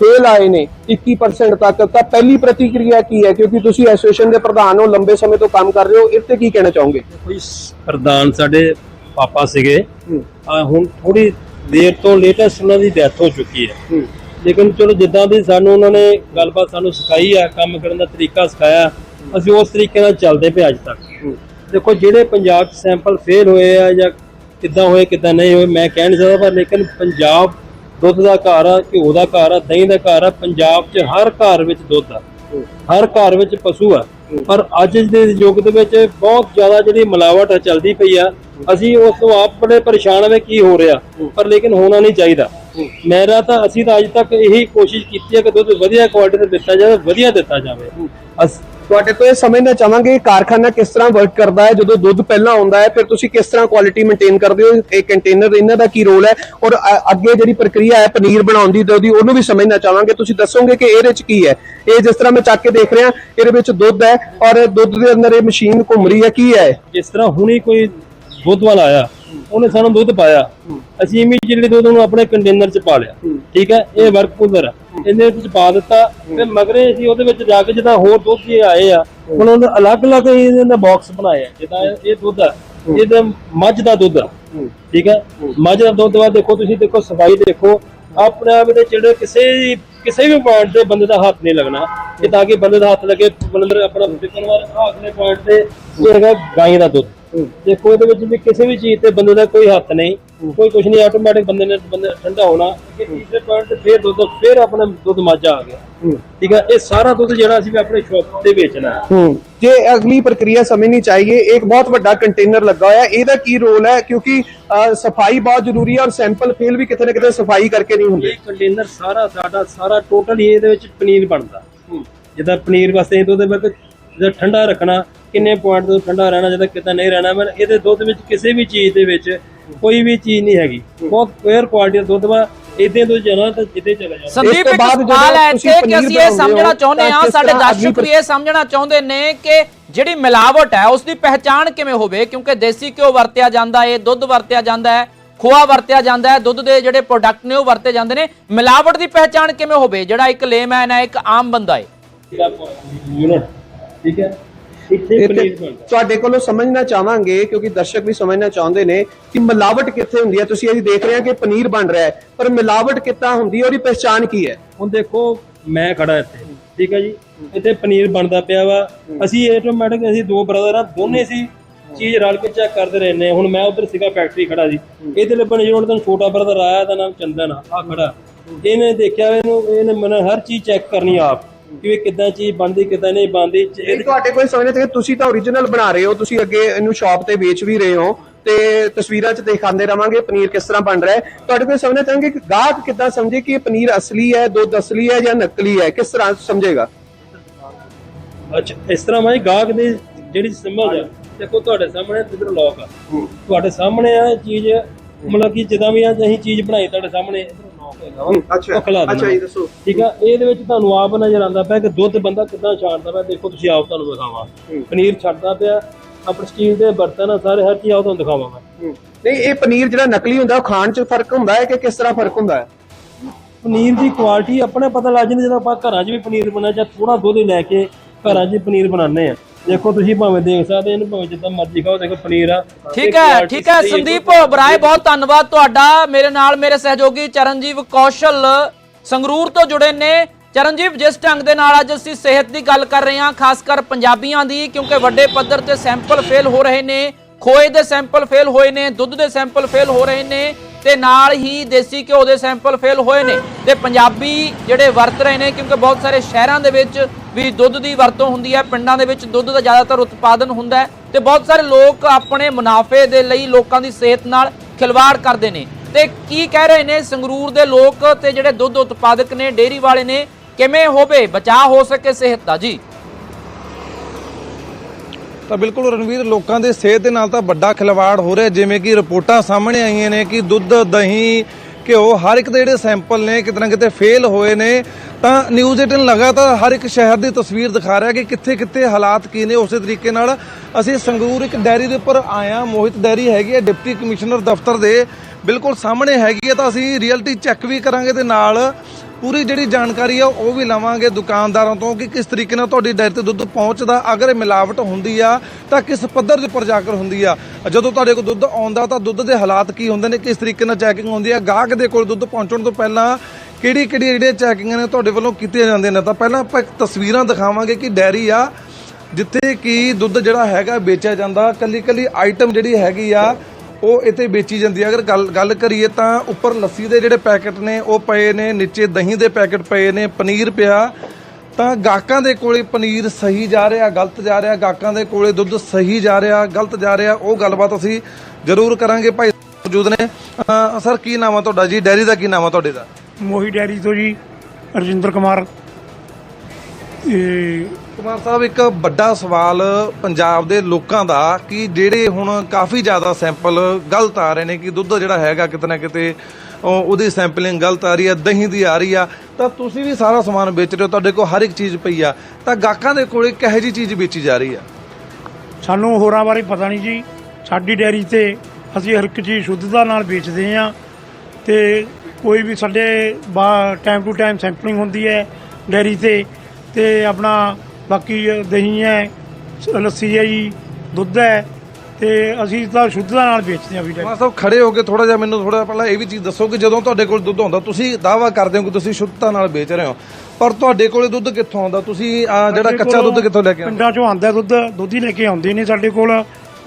ਫੇਲ ਆਏ ਨੇ 21% ਤੱਕ ਤਾਂ ਪਹਿਲੀ ਪ੍ਰਤੀਕਿਰਿਆ ਕੀ ਹੈ? ਕਿਉਂਕਿ ਤੁਸੀਂ ਐਸੋਸੀਏਸ਼ਨ ਦੇ ਪ੍ਰਧਾਨ ਹੋ ਲੰਬੇ ਸਮੇਂ ਤੋਂ ਕੰਮ ਕਰ ਰਹੇ ਹੋ ਇਸ ਤੇ ਕੀ ਕਹਿਣਾ ਚਾਹੋਗੇ?
ਕੋਈ ਪ੍ਰਧਾਨ ਸਾਡੇ ਪਾਪਾ ਸੀਗੇ। ਹੁਣ ਥੋੜੀ ਦੇਰ ਤੋਂ ਲੇਟੈਸਟ ਉਹਨਾਂ ਦੀ ਡੈਥ ਹੋ ਚੁੱਕੀ ਹੈ। ਲੇਕਿਨ ਚਲੋ ਜਿੱਦਾਂ ਦੀ ਸਾਨੂੰ ਉਹਨਾਂ ਨੇ ਗੱਲਬਾਤ ਸਾਨੂੰ ਸਿਖਾਈ ਆ ਕੰਮ ਕਰਨ ਦਾ ਤਰੀਕਾ ਸਿਖਾਇਆ ਅਸੀਂ ਉਸ ਤਰੀਕੇ ਨਾਲ ਚੱਲਦੇ ਪਏ ਅੱਜ ਤੱਕ। ਦੇਖੋ ਜਿਹੜੇ ਪੰਜਾਬ 'ਚ ਸੈਂਪਲ ਫੇਲ ਹੋਏ ਆ ਜਾਂ ਕਿੱਦਾਂ ਹੋਏ ਕਿੱਦਾਂ ਨਹੀਂ ਹੋਏ ਮੈਂ ਕਹਿ ਨਹੀਂ ਸਕਦਾ ਪਰ ਲੇਕਿਨ ਪੰਜਾਬ ਦੁੱਧ ਦਾ ਘਰ ਆ ਘਿਓ ਦਾ ਘਰ ਆ ਦਹੀਂ ਦਾ ਘਰ ਆ ਪੰਜਾਬ 'ਚ ਹਰ ਘਰ ਵਿੱਚ ਦੁੱਧ ਆ। ਹਰ ਘਰ ਵਿੱਚ ਪਸ਼ੂ ਆ। ਪਰ ਅੱਜ ਦੇ ਯੁੱਗ ਦੇ ਵਿੱਚ ਬਹੁਤ ਜ਼ਿਆਦਾ ਜਿਹੜੀ ਮਿਲਾਵਟ ਆ ਚੱਲਦੀ ਪਈ ਆ। ਅਸੀਂ ਉਸ ਤੋਂ ਆਪ ਬੜੇ ਪਰੇਸ਼ਾਨ ਹੋਵੇ ਕੀ ਹੋ ਰਿਹਾ। ਪਰ ਲੇਕਿਨ ਹੋਣਾ ਨਹੀਂ ਚਾਹੀਦਾ। ਮੇਰਾ ਤਾਂ ਅਸੀਂ ਤਾਂ ਅੱਜ ਤੱਕ ਇਹੀ ਕੋਸ਼ਿਸ਼ ਕੀਤੀ ਹੈ ਕਿ ਦੁੱਧ ਵਧੀਆ ਕੁਆਲਿਟੀ ਦਾ ਦਿੱਤਾ ਜਾਵੇ ਵਧੀਆ ਦਿੱਤਾ ਜਾਵੇ। ਅਸ-
ਤੁਹਾਡੇ ਤੋਂ ਇਹ ਸਮਝਣਾ ਚਾਹਾਂਗੇ ਕਿ ਕਾਰਖਾਨਾ ਕਿਸ ਤਰ੍ਹਾਂ ਵਰਕ ਕਰਦਾ ਹੈ ਜਦੋਂ ਦੁੱਧ ਪਹਿਲਾਂ ਆਉਂਦਾ ਹੈ ਫਿਰ ਤੁਸੀਂ ਕਿਸ ਤਰ੍ਹਾਂ ਕੁਆਲਿਟੀ ਮੇਨਟੇਨ ਕਰਦੇ ਹੋ ਇਹ ਕੰਟੇਨਰ ਇਹਨਾਂ ਦਾ ਕੀ ਰੋਲ ਹੈ? ਔਰ ਅੱਗੇ ਜਿਹੜੀ ਪ੍ਰਕਿਰਿਆ ਹੈ ਪਨੀਰ ਬਣਾਉਣ ਦੀ ਦੁੱਧ ਦੀ ਉਹਨੂੰ ਵੀ ਸਮਝਣਾ ਚਾਹਾਂਗੇ। ਤੁਸੀਂ ਦੱਸੋਗੇ ਕਿ ਇਹਦੇ ਵਿੱਚ ਕੀ ਹੈ? ਇਹ ਜਿਸ ਤਰ੍ਹਾਂ ਮੈਂ ਚੱਕ ਕੇ ਦੇਖ ਰਿਹਾ ਇਹਦੇ ਵਿੱਚ ਦੁੱਧ ਹੈ ਔਰ ਦੁੱਧ ਦੇ ਅੰਦਰ ਇਹ ਮਸ਼ੀਨ ਘੁੰਮ ਰਹੀ ਹੈ ਕੀ ਹੈ?
ਜਿਸ ਤਰ੍ਹਾਂ ਹੁਣੀ ਕੋਈ ਦੁੱਧ ਵਾਲਾ ਆਇਆ ਉਹਨੇ ਸਾਨੂੰ ਦੁੱਧ ਪਾਇਆ। ਅਸੀਂ ਇਮੀਡੀਏਟਲੀ ਦੁੱਧ ਨੂੰ ਆਪਣੇ ਕੰਟੇਨਰ 'ਚ ਪਾ ਲਿਆ। ਠੀਕ ਹੈ? ਇਹ ਵਰਕ ਕੂਲਰ ਇਹਦੇ ਵਿੱਚ ਪਾ ਦਿੱਤਾ ਤੇ ਮਗਰੇ ਅਸੀਂ ਉਹਦੇ ਵਿੱਚ ਜਾ ਕੇ ਜਿੱਦਾਂ ਹੋਰ ਦੁੱਧ ਜੇ ਆਏ ਆ ਹੁਣ ਉਹਨਾਂ ਅਲੱਗ-ਅਲੱਗ ਇਹਦੇ ਨਾਲ ਬਾਕਸ ਬਣਾਏ ਆ ਜਿੱਦਾਂ ਇਹ ਦੁੱਧ ਆ ਇਹਦਾ ਮੱਝ ਦਾ ਦੁੱਧ ਆ। ਠੀਕ ਹੈ। ਮੱਝ ਦਾ ਦੁੱਧ ਬਾਅਦ ਦੇਖੋ ਤੁਸੀਂ ਦੇਖੋ ਸਫ਼ਾਈ ਦੇਖੋ ਆਪਣੇ ਆਪ ਦੇ ਜਿਹੜੇ ਕਿਸੇ ਵੀ ਕਿਸੇ ਵੀ ਪੁਆਇੰਟ ਤੇ ਬੰਦੇ ਦਾ ਹੱਥ ਨਹੀਂ ਲੱਗਣਾ ਕਿ ਤਾਂ ਕਿ ਬੰਦੇ ਦਾ ਹੱਥ ਲੱਗੇ ਬੰਦੇ ਆਪਣਾ ਫਿਕਰ ਵਾਰ ਅਗਲੇ ਪੁਆਇੰਟ ਤੇ ਇਹ ਹੈਗਾ ਗਾਂ ਦਾ ਦੁੱਧ। ਦੇਖੋ ਇਹਦੇ ਵਿੱਚ ਵੀ ਕਿਸੇ ਵੀ ਚੀਜ਼ ਤੇ ਬੰਦੇ ਦਾ ਕੋਈ ਹੱਥ ਨਹੀਂ। ਕੋਈ ਕੁਝ ਨਹੀਂ ਆਟੋਮੈਟਿਕ ਬੰਦੇ ਨੇ ਬੰਦੇ ਠੰਡਾ ਹੋਣਾ। ਕਿ ਤੀਸਰੇ ਪੁਆਇੰਟ ਤੇ ਫੇਰ ਦੁੱਧ ਫੇਰ ਆਪਣਾ ਦੁੱਧ ਮਾਜਾ ਆ ਗਿਆ। ਠੀਕ ਹੈ ਇਹ ਸਾਰਾ ਦੁੱਧ ਜਿਹੜਾ ਅਸੀਂ ਆਪਣੇ ਸ਼ੌਪ ਤੇ ਵੇਚਣਾ ਹੈ।
ਜੇ ਅਗਲੀ ਪ੍ਰਕਿਰਿਆ ਸਮਝਣੀ ਚਾਹੀਏ ਇੱਕ ਬਹੁਤ ਵੱਡਾ ਕੰਟੇਨਰ ਲੱਗਾ ਹੋਇਆ। ਇਹਦਾ ਕੀ ਰੋਲ ਹੈ? ਕਿਉਂਕਿ ਸਫ਼ਾਈ ਬਹੁਤ ਜ਼ਰੂਰੀ ਹੈ ਔਰ ਸੈਂਪਲ ਫੇਲ ਵੀ ਕਿਤੇ ਨਾ ਕਿਤੇ ਸਫ਼ਾਈ ਕਰਕੇ ਨਹੀਂ ਹੁੰਦੇ।
ਇਹ ਕੰਟੇਨਰ ਸਾਰਾ ਸਾਡਾ ਸਾਰਾ ਟੋਟਲ ਹੀ ਇਹਦੇ ਵਿੱਚ ਪਨੀਰ ਬਣਦਾ। ਜਿੱਦਾਂ ਪਨੀਰ ਵਾਸਤੇ ਦੁੱਧ ਵਿੱਚ ਜਿਹੜਾ ਠੰਡਾ ਰੱਖਣਾ ਕਿੰਨੇ ਪੁਆਇੰਟ ਤੋਂ ਠੰਡਾ ਰਹਿਣਾ ਜਿਹਦਾ ਕਿਤਾ ਨਹੀਂ ਰਹਿਣਾ ਮੈਂ ਇਹਦੇ ਦੁੱਧ ਵਿੱਚ ਕਿਸੇ ਵੀ ਚੀਜ਼ ਦੇ ਵਿੱਚ ਕੋਈ ਵੀ ਚੀਜ਼ ਨਹੀਂ ਹੈਗੀ। ਬਹੁਤ ਪਿਓਰ ਕੁਆਲਿਟੀ ਦਾ ਦੁੱਧ ਵਾ ਇਦਾਂ ਤੋਂ ਜਾਣਾ ਤਾਂ ਜਿੱਦੇ ਚਲਾ ਜਾਣਾ
ਸੰਦੀਪ
ਤੋਂ
ਇੱਕ
ਬਾਅਦ
ਸਵਾਲ ਹੈ ਇੱਥੇ ਕਿ ਅਸੀਂ ਇਹ ਸਮਝਣਾ ਚਾਹੁੰਦੇ ਹਾਂ ਸਾਡੇ ਦਰਸ਼ਕ ਵੀ ਇਹ ਸਮਝਣਾ ਚਾਹੁੰਦੇ ਨੇ ਕਿ ਜਿਹੜੀ ਮਿਲਾਵਟ ਹੈ ਉਸ ਦੀ ਪਹਿਚਾਣ ਕਿਵੇਂ ਹੋਵੇ? ਕਿਉਂਕਿ ਦੇਸੀ ਘਿਓ ਵਰਤਿਆ ਜਾਂਦਾ ਹੈ ਦੁੱਧ ਵਰਤਿਆ ਜਾਂਦਾ ਹੈ ਖੋਆ ਵਰਤਿਆ ਜਾਂਦਾ ਹੈ ਦੁੱਧ ਦੇ ਜਿਹੜੇ ਪ੍ਰੋਡਕਟ ਨੇ ਉਹ ਵਰਤੇ ਜਾਂਦੇ ਨੇ। ਮਿਲਾਵਟ ਦੀ ਪਹਿਚਾਣ ਕਿਵੇਂ ਹੋਵੇ? ਜਿਹੜਾ ਇੱਕ ਲੇਮੈਨ ਹੈ ਇੱਕ ਆਮ ਬੰਦਾ ਹੈ।
ਯੂਨਿਟ ਠੀਕ ਹੈ? ਇੱਥੇ
ਇੱਥੇ
ਪਨੀਰ ਬਣਦਾ।
ਤੁਹਾਡੇ ਕੋਲੋਂ ਸਮਝਣਾ ਚਾਹਾਂਗੇ ਕਿਉਂਕਿ ਦਰਸ਼ਕ ਵੀ ਸਮਝਣਾ ਚਾਹੁੰਦੇ ਨੇ ਕਿ ਮਿਲਾਵਟ ਕਿੱਥੇ ਹੁੰਦੀ ਹੈ। ਤੁਸੀਂ ਅਸੀਂ ਦੇਖ ਰਹੇ ਹਾਂ ਕਿ ਪਨੀਰ ਬਣ ਰਿਹਾ ਹੈ ਪਰ ਮਿਲਾਵਟ ਕਿੱਦਾਂ ਹੁੰਦੀ ਹੈ ਉਹਦੀ ਪਹਿਚਾਣ ਕੀ ਹੈ?
ਹੁਣ ਦੇਖੋ ਮੈਂ ਖੜਾ ਇੱਥੇ ਠੀਕ ਹੈ ਜੀ? ਇੱਥੇ ਪਨੀਰ ਬਣਦਾ ਪਿਆ ਵਾ। ਅਸੀਂ ਆਟੋਮੈਟਿਕ ਅਸੀਂ ਦੋ ਬ੍ਰਦਰ ਆ ਦੋਨੇ ਸੀ ਚੀਜ਼ ਰਲ ਕੇ ਚੈੱਕ ਕਰਦੇ ਰਹਿੰਦੇ ਹਾਂ। ਹੁਣ ਮੈਂ ਉਧਰ ਸੀਗਾ ਫੈਕਟਰੀ ਖੜਾ ਸੀ ਇਹਦੇ ਲੱਭਣ ਜਿਹੜਾ ਤਾਂ ਛੋਟਾ ਬ੍ਰਦਰ ਆਇਆ ਦਾ ਨਾਮ ਚੰਦਨ ਆ ਖੜਾ। ਇਹਨੇ ਦੇਖਿਆ ਇਹਨੂੰ ਇਹਨੇ ਮਨ ਹਰ ਚੀਜ਼ ਚੈੱਕ ਕਰਨੀ ਆਪ। ਕਿ ਇਹ ਕਿੱਦਾਂ ਚੀਜ਼ ਬਣਦੀ ਕਿੱਦਾਂ ਨਹੀਂ ਬਣਦੀ
ਇਹ ਤੁਹਾਡੇ ਕੋਲ ਸਮਝਦੇ ਤੇ ਤੁਸੀਂ ਤਾਂ ਓਰੀਜਨਲ ਬਣਾ ਰਹੇ ਹੋ ਤੁਸੀਂ ਅੱਗੇ ਇਹਨੂੰ ਸ਼ਾਪ ਤੇ ਵੇਚ ਵੀ ਰਹੇ ਹੋ ਤੇ ਤਸਵੀਰਾਂ 'ਚ ਦਿਖਾਉਂਦੇ ਰਵਾਂਗੇ ਪਨੀਰ ਕਿਸ ਤਰ੍ਹਾਂ ਬਣ ਰਿਹਾ ਹੈ। ਤੁਹਾਡੇ ਕੋਲ ਸਮਝਣਾ ਚਾਹਾਂਗੇ ਕਿ ਗਾਹਕ ਕਿੱਦਾਂ ਸਮਝੇ ਕਿ ਇਹ ਪਨੀਰ ਅਸਲੀ ਹੈ ਦੁੱਧ ਅਸਲੀ ਹੈ ਜਾਂ ਨਕਲੀ ਹੈ ਕਿਸ ਤਰ੍ਹਾਂ ਸਮਝੇਗਾ?
ਅੱਛਾ ਇਸ ਤਰ੍ਹਾਂ ਮੈਂ ਗਾਹਕ ਦੀ ਜਿਹੜੀ ਸਮਝ ਆ ਦੇਖੋ ਤੁਹਾਡੇ ਸਾਹਮਣੇ ਇਧਰ ਲੋਕ ਆ। ਤੁਹਾਡੇ ਸਾਹਮਣੇ ਆ ਚੀਜ਼ ਮਤਲਬ ਕਿ ਜਿੱਦਾਂ ਵੀ ਅੱਜ ਅਸੀਂ ਚੀਜ਼ ਬਣਾਈ ਤੁਹਾਡੇ ਸਾਹਮਣੇ ਇਧਰ ਲੋਕ ਹੈਗਾ ਵਾ। ਉਹ ਖਿਲਾ ਦੇਣਾ।
ਅੱਛਾ ਜੀ ਦੱਸੋ।
ਠੀਕ ਆ ਇਹਦੇ ਵਿੱਚ ਤੁਹਾਨੂੰ ਆਪ ਨਜ਼ਰ ਆਉਂਦਾ ਪਿਆ ਕਿ ਦੁੱਧ ਬੰਦਾ ਕਿੱਦਾਂ ਛਾਣਦਾ ਪਿਆ ਦੇਖੋ ਤੁਸੀਂ ਆਪ ਤੁਹਾਨੂੰ ਦਿਖਾਵਾਂ। ਪਨੀਰ ਛੱਡਦਾ ਪਿਆ ਆਪਣੇ ਸਟੀਲ ਦੇ ਬਰਤਨ ਆ ਸਾਰੇ ਹਰ ਚੀਜ਼ ਆਪ ਤੁਹਾਨੂੰ ਦਿਖਾਵਾਂਗਾ
ਨਹੀਂ ਇਹ ਪਨੀਰ ਜਿਹੜਾ ਨਕਲੀ ਹੁੰਦਾ ਉਹ ਖਾਣ 'ਚ ਫ਼ਰਕ ਹੁੰਦਾ ਹੈ ਕਿ ਕਿਸ ਤਰ੍ਹਾਂ ਫ਼ਰਕ ਹੁੰਦਾ ਹੈ?
ਪਨੀਰ ਦੀ ਕੁਆਲਿਟੀ ਆਪਣੇ ਪਤਾ ਲੱਗ ਜਾਂਦੀ ਜਦੋਂ ਆਪਾਂ ਘਰਾਂ 'ਚ ਵੀ ਪਨੀਰ ਬਣਾ ਜਾਂ ਥੋੜਾ ਦੁੱਧ ਲੈ ਕੇ ਘਰਾਂ 'ਚ ਪਨੀਰ ਬਣਾਉਂਦੇ ਆ ਦੇਖੋ ਤੁਸੀਂ ਭਾਵੇਂ ਦੇਖ ਸਕਦੇ ਇਹਨੂੰ ਭਾਵੇਂ ਜਿੱਦਾਂ ਮਰਜ਼ੀ ਖਾਓ ਦੇਖੋ ਪਨੀਰ ਆ।
ਠੀਕ ਹੈ ਠੀਕ ਹੈ ਸੰਦੀਪ ਬਰਾਏ ਬਹੁਤ ਧੰਨਵਾਦ ਤੁਹਾਡਾ। ਮੇਰੇ ਨਾਲ ਮੇਰੇ ਸਹਿਯੋਗੀ ਚਰਨਜੀਵ ਕੌਸ਼ਲ ਸੰਗਰੂਰ ਤੋਂ ਜੁੜੇ ਨੇ। ਚਰਨਜੀਵ ਜਿਸ ਢੰਗ ਦੇ ਨਾਲ ਅੱਜ ਅਸੀਂ ਸਿਹਤ ਦੀ ਗੱਲ ਕਰ ਰਹੇ ਹਾਂ ਖਾਸ ਕਰ ਪੰਜਾਬੀਆਂ ਦੀ ਕਿਉਂਕਿ ਵੱਡੇ ਪੱਧਰ ਤੇ ਸੈਂਪਲ ਫੇਲ ਹੋ ਰਹੇ ਨੇ ਖੋਏ ਦੇ ਸੈਂਪਲ ਫੇਲ ਹੋਏ ਨੇ ਦੁੱਧ ਦੇ ਸੈਂਪਲ ਫੇਲ ਹੋ ਰਹੇ ਨੇ। ਤੇ ਨਾਲ ਹੀ ਦੇਸੀ ਘਿਓ ਦੇ ਸੈਂਪਲ ਫੇਲ ਹੋਏ ਨੇ ਤੇ ਪੰਜਾਬੀ ਜਿਹੜੇ ਵਰਤ ਰਹੇ ਨੇ, ਕਿਉਂਕਿ ਬਹੁਤ ਸਾਰੇ ਸ਼ਹਿਰਾਂ ਦੇ ਵਿੱਚ ਵੀ ਦੁੱਧ ਦੀ ਵਰਤੋਂ ਹੁੰਦੀ ਹੈ, ਪਿੰਡਾਂ ਦੇ ਵਿੱਚ ਦੁੱਧ ਦਾ ਜ਼ਿਆਦਾਤਰ ਉਤਪਾਦਨ ਹੁੰਦਾ ਹੈ ਤੇ ਬਹੁਤ ਸਾਰੇ ਲੋਕ ਆਪਣੇ ਮੁਨਾਫੇ ਦੇ ਲਈ ਲੋਕਾਂ ਦੀ ਸਿਹਤ ਨਾਲ ਖਿਲਵਾੜ ਕਰਦੇ ਨੇ। ਤੇ ਕੀ ਕਹਿ ਰਹੇ ਨੇ ਸੰਗਰੂਰ ਦੇ ਲੋਕ ਤੇ ਜਿਹੜੇ ਦੁੱਧ ਉਤਪਾਦਕ ਨੇ, ਡੇਅਰੀ ਵਾਲੇ ਨੇ, ਕਿਵੇਂ ਹੋਵੇ, ਬਚਾਅ ਹੋ ਸਕੇ ਸਿਹਤ ਦਾ? ਜੀ।
ਤਾਂ ਬਿਲਕੁਲ ਰਣਵੀਰ, ਲੋਕਾਂ ਦੇ ਸਿਹਤ ਦੇ ਨਾਲ ਤਾਂ ਵੱਡਾ ਖਿਲਵਾੜ ਹੋ ਰਿਹਾ, ਜਿਵੇਂ ਕਿ ਰਿਪੋਰਟਾਂ ਸਾਹਮਣੇ ਆਈਆਂ ਨੇ ਕਿ ਦੁੱਧ, ਦਹੀਂ, ਘਿਓ, ਹਰ ਇੱਕ ਦੇ ਜਿਹੜੇ ਸੈਂਪਲ ਨੇ ਕਿਤੇ ਨਾ ਕਿਤੇ ਫੇਲ ਹੋਏ ਨੇ। ਤਾਂ ਨਿਊਜ਼ 18 ਲਗਾਤਾਰ ਹਰ ਇੱਕ ਸ਼ਹਿਰ ਦੀ ਤਸਵੀਰ ਦਿਖਾ ਰਿਹਾ ਕਿ ਕਿੱਥੇ ਕਿੱਥੇ ਹਾਲਾਤ ਕੀ ਨੇ। ਉਸੇ ਤਰੀਕੇ ਨਾਲ ਅਸੀਂ ਸੰਗਰੂਰ ਇੱਕ ਡੈਰੀ ਦੇ ਉੱਪਰ ਆਇਆ ਮੋਹਿਤ ਡੈਰੀ ਹੈਗੀ ਹੈ, ਡਿਪਟੀ ਕਮਿਸ਼ਨਰ ਦਫ਼ਤਰ ਦੇ। ਬਿਲਕੁਲ ਸਾਹਮਣੇ ਹੈਗੀ ਹੈ, ਤਾਂ ਅਸੀਂ ਰੀਅਲਟੀ ਚੈੱਕ ਵੀ ਕਰਾਂਗੇ ਤੇ ਨਾਲ ਪੂਰੀ ਜਿਹੜੀ ਜਾਣਕਾਰੀ ਆ, ਉਹ ਵੀ ਲਵਾਂਗੇ ਦੁਕਾਨਦਾਰਾਂ ਤੋਂ ਕਿ ਕਿਸ ਤਰੀਕੇ ਨਾਲ ਤੁਹਾਡੀ ਡਾਇਰੀ ਤੇ ਦੁੱਧ ਪਹੁੰਚਦਾ। ਅਗਰ ਇਹ ਮਿਲਾਵਟ ਹੁੰਦੀ ਆ, ਤਾਂ ਕਿਸ ਪੱਧਰ ਦੇ ਉੱਪਰ ਜਾ ਕੇ ਹੁੰਦੀ ਆ? ਜਦੋਂ ਤੁਹਾਡੇ ਕੋਲ ਦੁੱਧ ਆਉਂਦਾ, ਤਾਂ ਦੁੱਧ ਦੇ ਹਾਲਾਤ ਕੀ ਹੁੰਦੇ ਨੇ? ਕਿਸ ਤਰੀਕੇ ਨਾਲ ਚੈਕਿੰਗ ਹੁੰਦੀ ਆ? ਗਾਹਕ ਦੇ ਕੋਲ ਦੁੱਧ ਪਹੁੰਚਣ ਤੋਂ ਪਹਿਲਾਂ ਕਿਹੜੀ ਕਿਹੜੀ ਜਿਹੜੀਆਂ ਚੈਕਿੰਗਾਂ ਨੇ ਤੁਹਾਡੇ ਵੱਲੋਂ ਕੀਤੀਆਂ ਜਾਂਦੀਆਂ ਨੇ? ਤਾਂ ਪਹਿਲਾਂ ਆਪਾਂ ਤਸਵੀਰਾਂ ਦਿਖਾਵਾਂਗੇ ਕਿ ਡੈਰੀ ਆ, ਜਿੱਥੇ ਕਿ ਦੁੱਧ ਜਿਹੜਾ ਹੈਗਾ ਵੇਚਿਆ ਜਾਂਦਾ। ਕੱਲੀ ਕੱਲੀ ਆਈਟਮ ਜਿਹੜੀ ਹੈਗੀ ਆ ਉਹ ਇੱਥੇ ਵੇਚੀ ਜਾਂਦੀ ਹੈ। ਅਗਰ ਗੱਲ ਗੱਲ ਕਰੀਏ ਤਾਂ ਉੱਪਰ ਲੱਸੀ ਦੇ ਜਿਹੜੇ ਪੈਕੇਟ ਨੇ, ਉਹ ਪਏ ਨੇ, ਨੀਚੇ ਦਹੀਂ ਦੇ ਪੈਕੇਟ ਪਏ ਨੇ, ਪਨੀਰ ਪਿਆ। ਤਾਂ ਗਾਹਕਾਂ ਦੇ ਕੋਲੇ ਪਨੀਰ ਸਹੀ ਜਾ ਰਿਹਾ, ਗਲਤ ਜਾ ਰਿਹਾ, ਗਾਹਕਾਂ ਦੇ ਕੋਲੇ ਦੁੱਧ ਸਹੀ ਜਾ ਰਿਹਾ, ਗਲਤ ਜਾ ਰਿਹਾ, ਉਹ ਗੱਲਬਾਤ ਅਸੀਂ ਜ਼ਰੂਰ ਕਰਾਂਗੇ ਭਾਈ ਮੌਜੂਦ ਨੇ। ਸਰ, ਕੀ ਨਾਮ ਆ ਤੁਹਾਡਾ ਜੀ? ਡੈਰੀ ਦਾ ਕੀ ਨਾਮ ਆ ਤੁਹਾਡੇ ਦਾ?
ਮੋਹੀ ਡੈਰੀ ਤੋਂ ਜੀ, ਰਜਿੰਦਰ ਕੁਮਾਰ। ਇਹ
ਕੁਮਾਰ ਸਾਹਿਬ, ਇੱਕ ਵੱਡਾ ਸਵਾਲ ਪੰਜਾਬ ਦੇ ਲੋਕਾਂ ਦਾ ਕਿ ਜਿਹੜੇ ਹੁਣ ਕਾਫੀ ਜ਼ਿਆਦਾ ਸੈਂਪਲ ਗਲਤ ਆ ਰਹੇ ਨੇ ਕਿ ਦੁੱਧ ਜਿਹੜਾ ਹੈਗਾ ਕਿਤੇ ਨਾ ਕਿਤੇ, ਉਹ- ਉਹਦੀ ਸੈਂਪਲਿੰਗ ਗਲਤ ਆ ਰਹੀ ਆ, ਦਹੀਂ ਦੀ ਆ ਰਹੀ ਆ, ਤਾਂ ਤੁਸੀਂ ਵੀ ਸਾਰਾ ਸਮਾਨ ਵੇਚ ਰਹੇ ਹੋ, ਤੁਹਾਡੇ ਕੋਲ ਹਰ ਇੱਕ ਚੀਜ਼ ਪਈ ਆ, ਤਾਂ ਗਾਹਕਾਂ ਦੇ ਕੋਲੇ ਕਿਹੋ ਜੀ ਚੀਜ਼ ਵੇਚੀ ਜਾ ਰਹੀ ਆ?
ਸਾਨੂੰ ਹੋਰਾਂ ਬਾਰੇ ਪਤਾ ਨਹੀਂ ਜੀ। ਸਾਡੀ ਡੈਰੀ ਤੇ ਅਸੀਂ ਹਰ ਇੱਕ ਚੀਜ਼ ਸ਼ੁੱਧਤਾ ਨਾਲ ਵੇਚਦੇ ਹਾਂ ਤੇ ਕੋਈ ਵੀ ਸਾਡੇ ਟਾਈਮ ਟੂ ਟਾਈਮ ਸੈਂਪਲਿੰਗ ਹੁੰਦੀ ਹੈ ਡੈਰੀ ਤੇ ਤੇ ਆਪਣਾ ਬਾਕੀ ਦਹੀਂ ਹੈ ਲੱਸੀ ਹੈ ਜੀ ਦੁੱਧ ਹੈ ਤੇ ਅਸੀਂ ਤਾਂ ਸ਼ੁੱਧਤਾ ਨਾਲ ਵੇਚਦੇ ਹਾਂ ਵੀ
ਕੁਮਾਰ ਸਾਹਿਬ ਖੜੇ ਹੋ ਕੇ ਥੋੜਾ ਜਿਹਾ ਮੈਨੂੰ ਥੋੜਾ ਪਹਿਲਾਂ ਇਹ ਵੀ ਚੀਜ਼ ਦੱਸੋ ਕਿ ਜਦੋਂ ਤੁਹਾਡੇ ਕੋਲ ਦੁੱਧ ਆਉਂਦਾ ਤੁਸੀਂ ਦਾਵਾ ਕਰਦੇ ਹੋ ਕਿ ਤੁਸੀਂ ਸ਼ੁੱਧਤਾ ਨਾਲ ਵੇਚ ਰਹੇ ਹੋ। ਪਰ ਤੁਹਾਡੇ ਕੋਲੇ ਦੁੱਧ ਕਿੱਥੋਂ ਆਉਂਦਾ? ਤੁਸੀਂ ਆਹ ਜਿਹੜਾ
ਸਾਡੇ
ਕੱਚਾ
ਕੋਲ
ਦੁੱਧ ਕਿੱਥੋਂ ਲੈ ਕੇ ਆਉਂਦੇ?
ਪਿੰਡਾਂ ਚੋਂ ਆਉਂਦਾ ਦੁੱਧ ਦੁੱਧ ਹੀ ਲੈ ਕੇ ਆਉਂਦੇ ਨੇ ਸਾਡੇ ਕੋਲ।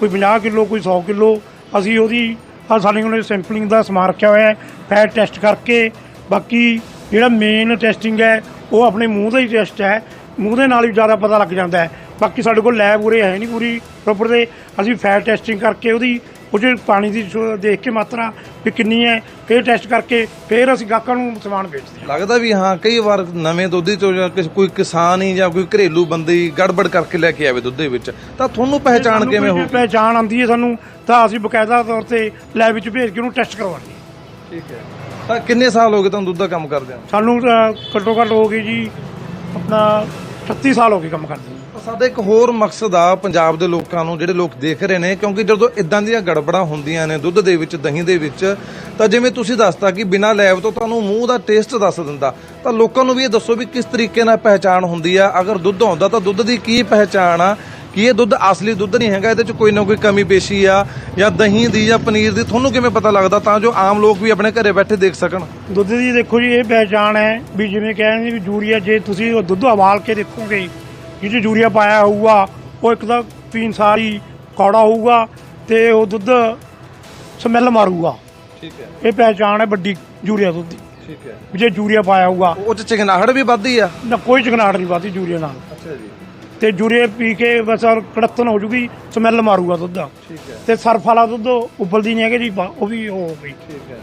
ਕੋਈ 50 ਕਿਲੋ ਕੋਈ 100 ਕਿਲੋ। ਅਸੀਂ ਉਹਦੀ ਆ ਸਾਡੇ ਕੋਲ ਸੈਂਪਲਿੰਗ ਦਾ ਸਮਾਨ ਰੱਖਿਆ ਹੋਇਆ ਹੈ ਫੈਟ ਟੈਸਟ ਕਰਕੇ। ਬਾਕੀ ਜਿਹੜਾ ਮੇਨ ਟੈਸਟਿੰਗ ਹੈ ਉਹ ਆਪਣੇ ਮੂੰਹ ਦਾ ਹੀ ਟੈਸਟ ਹੈ। ਮੂੰਹ ਦੇ ਨਾਲ ਹੀ ਜ਼ਿਆਦਾ ਪਤਾ ਲੱਗ ਜਾਂਦਾ ਹੈ। ਬਾਕੀ ਸਾਡੇ ਕੋਲ ਲੈਬ ਉਰੇ ਹੈ ਨਹੀਂ ਪੂਰੀ ਪ੍ਰੋਪਰ ਦੇ। ਅਸੀਂ ਫੈਟ ਟੈਸਟਿੰਗ ਕਰਕੇ ਉਹਦੀ ਉਹ 'ਚ ਪਾਣੀ ਦੀ ਸ਼ੋ- ਦੇਖ ਕੇ ਮਾਤਰਾ ਵੀ ਕਿੰਨੀ ਹੈ ਫਿਰ ਟੈਸਟ ਕਰਕੇ ਫਿਰ ਅਸੀਂ ਗਾਹਕਾਂ ਨੂੰ ਸਮਾਨ ਵੇਚਦੇ ਹਾਂ।
ਲੱਗਦਾ ਵੀ ਹਾਂ ਕਈ ਵਾਰ ਨਵੇਂ ਦੁੱਧੀ ਤੋਂ ਜਾਂ ਕਿਸ- ਕੋਈ ਕਿਸਾਨ ਹੀ ਜਾਂ ਕੋਈ ਘਰੇਲੂ ਬੰਦੇ ਹੀ ਗੜਬੜ ਕਰਕੇ ਲੈ ਕੇ ਆਵੇ ਦੁੱਧ ਦੇ ਵਿੱਚ। ਤਾਂ ਤੁਹਾਨੂੰ ਪਹਿਚਾਣ
ਸਾਨੂੰ
ਕਿਵੇਂ
ਕੋਈ
ਹੋ
ਪਹਿਚਾਣ ਆਉਂਦੀ ਹੈ ਸਾਨੂੰ ਤਾਂ ਅਸੀਂ ਬਕਾਇਦਾ ਤੌਰ ਤੇ ਲੈਬ ਵਿੱਚ ਭੇਜ ਕੇ ਉਹਨੂੰ ਟੈਸਟ ਕਰਵਾਉਂਦੇ ਹਾਂ।
ਠੀਕ ਹੈ। ਤਾਂ ਕਿੰਨੇ ਸਾਲ ਹੋ ਗਏ ਤੁਹਾਨੂੰ ਦੁੱਧ ਦਾ ਕੰਮ ਕਰਦੇ ਹੋ
ਸਾਨੂੰ ਤਾਂ ਘੱਟੋ ਘੱਟ ਹੋ ਗਈ ਜੀ ਆਪਣਾ 38 ਸਾਲ ਹੋ ਗਏ ਕੰਮ ਕਰਦੇ ਨੂੰ।
ਸਾਡਾ ਇੱਕ ਹੋਰ ਮਕਸਦ ਆ ਪੰਜਾਬ ਦੇ ਲੋਕਾਂ ਨੂੰ, ਜਿਹੜੇ ਲੋਕ ਦੇਖ ਰਹੇ ਨੇ, ਕਿਉਂਕਿ ਜਦੋਂ ਇਦਾਂ ਦੀਆਂ ਗੜਬੜਾਂ ਹੁੰਦੀਆਂ ਨੇ, ਦੁੱਧ ਦੇ ਵਿੱਚ, ਦਹੀਂ ਦੇ ਵਿੱਚ, ਤਾਂ ਜਿਵੇਂ ਤੁਸੀਂ ਦੱਸਤਾ ਕਿ ਬਿਨਾਂ ਲੈਬ ਤੋਂ ਤੁਹਾਨੂੰ ਮੂੰਹ ਦਾ ਟੇਸਟ ਦੱਸ ਦਿੰਦਾ, ਤਾਂ ਲੋਕਾਂ ਨੂੰ ਵੀ ਇਹ ਦੱਸੋ ਵੀ ਕਿਸ ਤਰੀਕੇ ਨਾਲ ਪਹਿਚਾਣ ਹੁੰਦੀ ਆ। ਅਗਰ ਦੁੱਧ ਆਉਂਦਾ ਤਾਂ ਦੁੱਧ ਦੀ ਕੀ ਪਹਿਚਾਣ ਆ? ਕਿ ਇਹ ਦੁੱਧ ਅਸਲੀ ਦੁੱਧ ਨਹੀਂ ਹੈਗਾ? ਇਹਦੇ ਚ ਕੋਈ ਨਾ ਕੋਈ ਕਮੀ ਪੇਸ਼ੀ ਆ ਜਾਂ ਦਹੀਂ ਦੀ ਜਾਂ ਪਨੀਰ ਦੀ ਤੁਹਾਨੂੰ ਕਿਵੇਂ ਪਤਾ ਲੱਗਦਾ ਤਾਂ ਜੋ ਆਮ ਲੋਕ ਵੀ ਆਪਣੇ ਘਰੇ ਬੈਠੇ ਦੇਖ ਸਕਣ?
ਦੁੱਧ ਦੀ ਦੇਖੋ ਜੀ ਇਹ ਪਹਿਚਾਣ ਹੈ ਵੀ ਜਿਵੇਂ ਕਹਿੰਦੇ ਵੀ ਯੂਰੀਆ ਜੇ ਤੁਸੀਂ ਉਹ ਦੁੱਧ ਉਬਾਲ ਕੇ ਦੇਖੋਗੇ ਜਿਹਦੇ ਯੂਰੀਆ ਪਾਇਆ ਹੋਊਗਾ ਉਹ ਇੱਕ ਤਾਂ ਪੀਣ ਸਾਰੀ ਕੌੜਾ ਹੋਊਗਾ ਤੇ ਉਹ ਦੁੱਧ ਸਮੈਲ ਮਾਰੂਗਾ।
ਠੀਕ ਹੈ।
ਇਹ ਪਹਿਚਾਣ ਹੈ ਵੱਡੀ ਯੂਰੀਆ ਦੁੱਧ ਦੀ।
ਠੀਕ ਹੈ।
ਵੀ ਜੇ ਯੂਰੀਆ ਪਾਇਆ ਹੋਊਗਾ।
ਉਹ ਚ ਚਿਕਨਾਹਟ ਵੀ ਵੱਧਦੀ ਆ?
ਨਾ ਕੋਈ ਚਕਨਾਟ ਨਹੀਂ ਪਾਤੀ ਯੂਰੀਆ ਨਾਲ।
ਅੱਛਾ ਜੀ।
ਤੇ ਯੂਰੀਆ ਪੀ ਕੇ ਬਸ ਔਰ ਕੜਤਨ ਹੋ ਜੂਗੀ ਸਮੈਲ ਮਾਰੂਗਾ ਦੁੱਧ।
ਠੀਕ ਹੈ।
ਤੇ ਸਰਫ ਵਾਲਾ ਦੁੱਧ ਉਬਲਦੀ ਨਹੀਂ ਹੈਗੀ ਜੀ ਬਾ- ਉਹ ਵੀ ਉਹ ਹੋ ਗਈ।
ਠੀਕ ਹੈ।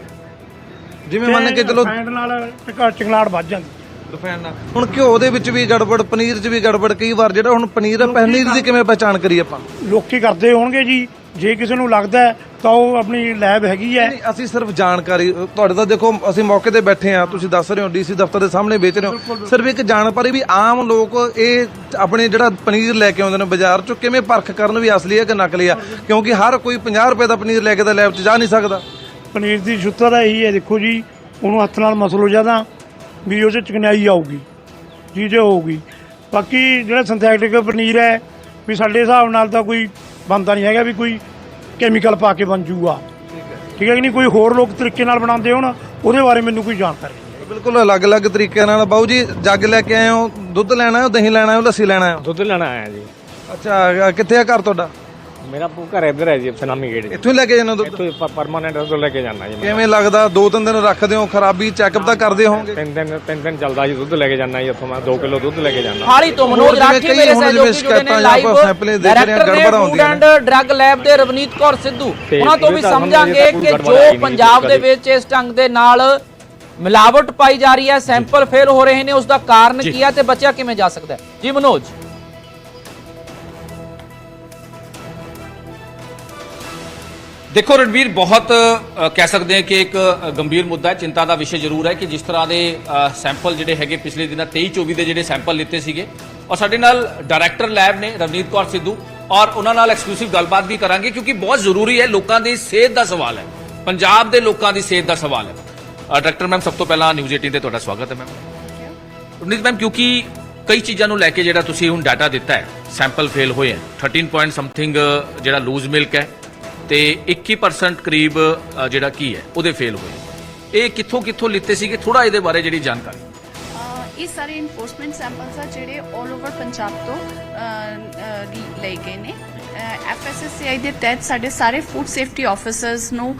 ਜਿਵੇਂ ਮੰਨ ਕੇ ਚਲੋ
ਫੈਂਟ ਨਾਲ ਚਕ- ਚਕਨਾਟ ਵੱਜ ਜਾਂਦੀ।
ਰਿਫਾਈਨ ਨਾਲ। ਹੁਣ ਘਿਓ ਦੇ ਵਿੱਚ ਵੀ ਗੜਬੜ ਪਨੀਰ 'ਚ ਵੀ ਗੜਬੜ ਕਈ ਵਾਰ ਜਿਹੜਾ ਹੁਣ ਪਨੀਰ ਹੈ ਪਨੀਰ ਦੀ ਕਿਵੇਂ ਪਛਾਣ ਕਰੀ ਆਪਾਂ?
ਲੋਕੀ ਕਰਦੇ ਹੋਣਗੇ ਜੀ ਜੇ ਕਿਸੇ ਨੂੰ ਲੱਗਦਾ ਹੈ ਤਾਂ ਉਹ ਆਪਣੀ ਲੈਬ ਹੈਗੀ ਹੈ।
ਨਹੀਂ ਅਸੀਂ ਸਿਰਫ ਜਾਣਕਾਰੀ ਤੁਹਾਡੇ ਤਾਂ ਦੇਖੋ ਅਸੀਂ ਮੌਕੇ ਤੇ ਬੈਠੇ ਆ ਤੁਸੀਂ ਦੱਸ ਰਹੇ ਹੋ ਡੀਸੀ ਦਫ਼ਤਰ ਦੇ ਸਾਹਮਣੇ ਵੇਚ ਰਹੇ ਹੋ। ਸਿਰਫ ਇੱਕ ਜਾਣਕਾਰੀ ਵੀ ਆਮ ਲੋਕ ਇਹ ਆਪਣੇ ਜਿਹੜਾ ਪਨੀਰ ਲੈ ਕੇ ਆਉਂਦੇ ਨੇ ਬਾਜ਼ਾਰ 'ਚੋਂ ਕਿਵੇਂ ਪਰਖ ਕਰਨ ਵੀ ਅਸਲੀ ਹੈ ਕਿ ਨਕਲੀ ਆ ਕਿਉਂਕਿ ਹਰ ਕੋਈ 50 ਰੁਪਏ ਦਾ ਪਨੀਰ ਲੈ ਕੇ ਤਾਂ ਲੈਬ 'ਚ ਜਾ ਨਹੀਂ ਸਕਦਾ।
ਪਨੀਰ ਦੀ ਸ਼ੁੱਧਤਾ ਇਹੀ ਹੈ ਦੇਖੋ ਜੀ ਉਹਨੂੰ ਹੱਥ ਨਾਲ ਮਸਲੋ ਜ਼ਿਆਦਾ ਵੀ ਉਹਦੇ ਚਕਨਾਈ ਆਊਗੀ ਚੀਜ਼ ਹੋਊਗੀ। ਬਾਕੀ ਜਿਹੜਾ ਸਿੰਥੈਟਿਕ ਪਨੀਰ ਹੈ ਵੀ ਸਾਡੇ ਹਿਸਾਬ ਨਾਲ ਤਾਂ ਕੋਈ ਬਣਦਾ ਨਹੀਂ ਹੈਗਾ ਵੀ ਕੋਈ ਕੈਮੀਕਲ ਪਾ ਕੇ ਬਣ ਜੂਗਾ। ਠੀਕ ਹੈ। ਕਿ ਨਹੀਂ? ਕੋਈ ਹੋਰ ਲੋਕ ਤਰੀਕੇ ਨਾਲ ਬਣਾਉਂਦੇ ਹੋਣ ਉਹਦੇ ਬਾਰੇ ਮੈਨੂੰ ਕੋਈ ਜਾਣਕਾਰੀ ਨਹੀਂ।
ਬਿਲਕੁਲ ਅਲੱਗ-ਅਲੱਗ ਤਰੀਕੇ ਨਾਲ। ਬਾਊ ਜੀ ਜੱਗ ਲੈ ਕੇ ਆਏ ਹੋ ਦੁੱਧ ਲੈਣਾ ਹੈ ਦਹੀਂ ਲੈਣਾ ਹੈ ਲੱਸੀ ਲੈਣਾ ਹੈ?
ਦੁੱਧ ਲੈਣਾ ਆਇਆ ਜੀ।
ਅੱਛਾ ਕਿੱਥੇ ਆ ਘਰ ਤੁਹਾਡਾ?
ਮੇਰਾ ਪੂ ਘਰ ਇੱਧਰ ਹੈ ਜੀ ਸਨਾਮੀ ਗੇਟ
ਇੱਥੋਂ ਹੀ ਲੈ ਕੇ ਜਾਂਦੇ ਹੋ ਦੁੱਧ?
ਇੱਥੋਂ ਪਰਮਾਨੈਂਟ ਦੁੱਧ ਲੈ ਕੇ ਜਾਣਾ ਜੀ ਮੈਂ।
ਕਿਵੇਂ ਲੱਗਦਾ? ਦੋ ਤਿੰਨ ਦਿਨ ਰੱਖਦੇ ਹੋ ਖਰਾਬੀ ਚੈੱਕਅਪ ਤਾਂ ਕਰਦੇ ਹੋਵੋਗੇ?
ਤਿੰਨ ਦਿਨ ਤਿੰਨ ਦਿਨ ਚੱਲਦਾ ਜੀ ਦੁੱਧ ਲੈ ਕੇ ਜਾਣਾ ਜੀ ਉੱਥੋਂ ਮੈਂ 2 ਕਿਲੋ ਦੁੱਧ ਲੈ ਕੇ ਜਾਣਾ।
ਹਾਲੀ ਤੋਂ ਮਨੋਜ
ਜਿਵੇਂ ਕਈ
ਮੇਰੇ
ਹੁਣ
ਸਹਿਯੋਗੀ ਜੁੜੇ ਨੇ
ਸ਼ਿਕਾਇਤਾਂ
ਲਾਈਵ
ਜਾਂ ਸੈਂਪਲੇ ਦੇਖ ਰਹੇ ਹਾਂ,
ਡਾਇਰੈਕਟਰ ਨੇ
ਗੜਬੜਾਂ
ਫੂਡ
ਹੁੰਦੀਆਂ
ਐਂਡ ਡਰੱਗ ਲੈਬ ਦੇ ਰਵਨੀਤ ਕੌਰ ਸਿੱਧੂ।
ਤੇ
ਉਹਨਾਂ ਤੋਂ ਵੀ
ਇਹਦਾ ਸਾਨੂੰ
ਸਮਝਾਂਗੇ ਕਿ
ਕੋਈ ਗੜਬੜ ਆਈ
ਜੋ
ਨਹੀਂ
ਪੰਜਾਬ ਦੇ
ਕਦੇ।
ਵਿੱਚ ਇਸ ਢੰਗ ਦੇ ਨਾਲ ਮਿਲਾਵਟ ਪਾਈ ਜਾ ਰਹੀ ਹੈ ਸੈਂਪਲ ਫੇਲ ਹੋ ਰਹੇ ਨੇ ਉਸ ਦਾ ਕਾਰਨ ਕੀ ਹੈ ਤੇ ਬਚਿਆ ਕਿਵੇਂ ਜਾ ਸਕਦਾ ਹੈ? ਜੀ ਮਨੋਜ। ਦੇਖੋ ਰਣਵੀਰ ਬਹੁਤ ਅ, ਕਹਿ ਸਕਦੇ ਹਾਂ ਕਿ ਇੱਕ ਅ, ਗੰਭੀਰ ਮੁੱਦਾ ਹੈ ਚਿੰਤਾ ਦਾ ਵਿਸ਼ੇ ਜ਼ਰੂਰ ਹੈ ਕਿ ਜਿਸ ਤਰ੍ਹਾਂ ਦੇ ਅ, ਸੈਂਪਲ ਜਿਹੜੇ ਹੈਗੇ ਪਿਛਲੇ ਦਿਨਾਂ 23 24 ਦੇ ਜਿਹੜੇ ਸੈਂਪਲ ਲਿੱਤੇ ਸੀਗੇ ਔਰ ਸਾਡੇ ਨਾਲ ਡਾਇਰੈਕਟਰ ਲੈਬ ਨੇ ਰਵਨੀਤ ਕੌਰ ਸਿੱਧੂ ਔਰ ਉਹਨਾਂ ਨਾਲ ਐਕਸਕਲੂਸਿਵ ਗੱਲਬਾਤ ਵੀ ਕਰਾਂਗੇ ਕਿਉਂਕਿ ਬਹੁਤ ਜ਼ਰੂਰੀ ਹੈ ਲੋਕਾਂ ਦੀ ਸਿਹਤ ਦਾ ਸਵਾਲ ਹੈ। ਪੰਜਾਬ ਦੇ ਲੋਕਾਂ ਦੀ ਸਿਹਤ ਦਾ ਸਵਾਲ ਹੈ। ਅ, ਡਾਇਰੈਕਟਰ ਮੈਮ ਸਭ ਤੋਂ ਪਹਿਲਾਂ ਨਿਊਜ਼ 18 ਤੇ ਤੁਹਾਡਾ ਸਵਾਗਤ ਹੈ ਮੈਮ। ਰਵਨੀਤ ਮੈਮ ਕਿਉਂਕਿ ਕਈ ਚੀਜ਼ਾਂ ਨੂੰ ਲੈ ਕੇ ਜਿਹੜਾ ਤੁਸੀਂ ਹੁਣ ਡਾਟਾ ਦਿੱਤਾ ਹੈ ਸੈਂਪਲ ਫੇਲ ਹੋਏ ਹੈ 13 ਪੁਆਇੰਟ ਸਮਥਿੰਗ ਜਿਹੜਾ ਲੂਜ਼ ਮਿਲਕ ਹੈ ਤੇ 21% ਕਰੀਬ ਜਿਹੜਾ ਕੀ ਹੈ ਉਹਦੇ ਫੇਲ ਹੋਏ। ਇਹ ਕਿੱਥੋਂ ਕਿੱਥੋਂ ਲਿੱਤੇ ਸੀਗੇ? ਥੋੜਾ ਇਹਦੇ ਬਾਰੇ ਜਿਹੜੀ ਜਾਣਕਾਰੀ।
ਇਹ ਸਾਰੇ ਇਨਫੋਰਸਮੈਂਟ ਸੈਂਪਲਸ ਆ ਜਿਹੜੇ 올 ਓਵਰ ਪੰਜਾਬ ਤੋਂ ਅਹ, ਲਏ ਗਏ ਨੇ। ਐਫਐਸਐਸਸੀਆਈ ਦੇ ਤਹਿਤ ਸਾਡੇ ਸਾਰੇ ਫੂਡ ਸੇਫਟੀ ਆਫੀਸਰਸ ਨੂੰ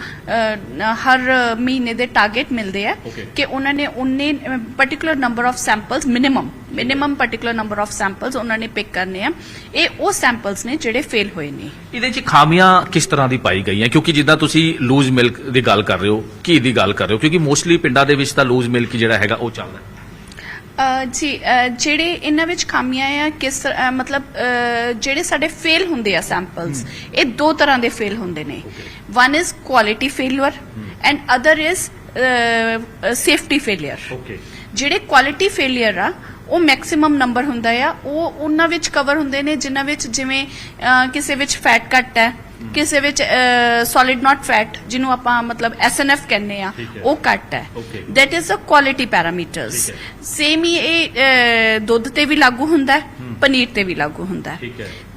ਹਰ ਮਹੀਨੇ ਦੇ ਟਾਰਗੇਟ ਮਿਲਦੇ ਆ ਕਿ ਉਹਨਾਂ ਨੇ ਉਨੇ particular number of samples minimum minimum particular number of samples ਉਹਨਾਂ ਨੇ ਪਿਕ ਕਰਨੇ ਆ। ਇਹ ਉਹ ਸੈਂਪਲਸ ਨੇ ਜਿਹੜੇ ਫੇਲ ਹੋਏ ਨੇ।
ਇਹਦੇ 'ਚ ਖਾਮੀਆਂ ਕਿਸ ਤਰ੍ਹਾਂ ਦੀ ਪਾਈ ਗਈਆਂ? ਕਿਉਂਕਿ ਜਿੱਦਾਂ ਤੁਸੀਂ ਲੂਜ਼ ਮਿਲਕ ਦੀ ਗੱਲ ਕਰ ਰਹੇ ਹੋ ਘੀ ਦੀ ਗੱਲ ਕਰ ਰਹੇ ਹੋ ਕਿਉਂਕਿ ਮੋਸਟਲੀ ਪਿੰਡਾਂ ਦੇ ਵਿੱਚ ਤਾਂ ਲੂਜ਼ ਮਿਲਕ ਜਿਹੜਾ ਹੈਗਾ ਉਹ ਚੱਲਦਾ। ਹੈ
ਜੀ ਜਿਹੜੇ ਇਹਨਾਂ ਵਿੱਚ ਖਾਮੀਆਂ ਆ ਕਿਸ ਮਤਲਬ ਜਿਹੜੇ ਸਾਡੇ ਫੇਲ ਹੁੰਦੇ ਆ ਸੈਂਪਲਸ ਇਹ ਦੋ ਤਰ੍ਹਾਂ ਦੇ ਫੇਲ ਹੁੰਦੇ ਨੇ। One is quality failure and other is safety failure ਜਿਹੜੇ ਕੁਆਲਿਟੀ ਫੇਲਿਅਰ ਆ ਉਹ ਮੈਕਸਿਮਮ ਨੰਬਰ ਹੁੰਦਾ ਆ ਉਹ ਉਹਨਾਂ ਵਿੱਚ ਕਵਰ ਹੁੰਦੇ ਨੇ ਜਿਨ੍ਹਾਂ ਵਿੱਚ ਜਿਵੇਂ ਕਿਸੇ ਵਿੱਚ ਫੈਟ ਘੱਟ ਹੈ ਕਿਸੇ ਵਿੱਚ ਸੋਲਿਡ ਨਾਟ ਫੈਟ ਜਿਹਨੂੰ ਆਪਾਂ ਮਤਲਬ ਐਸਐਨਐਫ ਕਹਿੰਦੇ ਆ। ਉਹ ਘੱਟ ਹੈ. That is uh quality parameters. Same ਹੀ ਇਹ ਦੁੱਧ ਤੇ ਵੀ ਲਾਗੂ ਹੁੰਦਾ ਪਨੀਰ ਤੇ ਵੀ ਲਾਗੂ ਹੁੰਦਾ।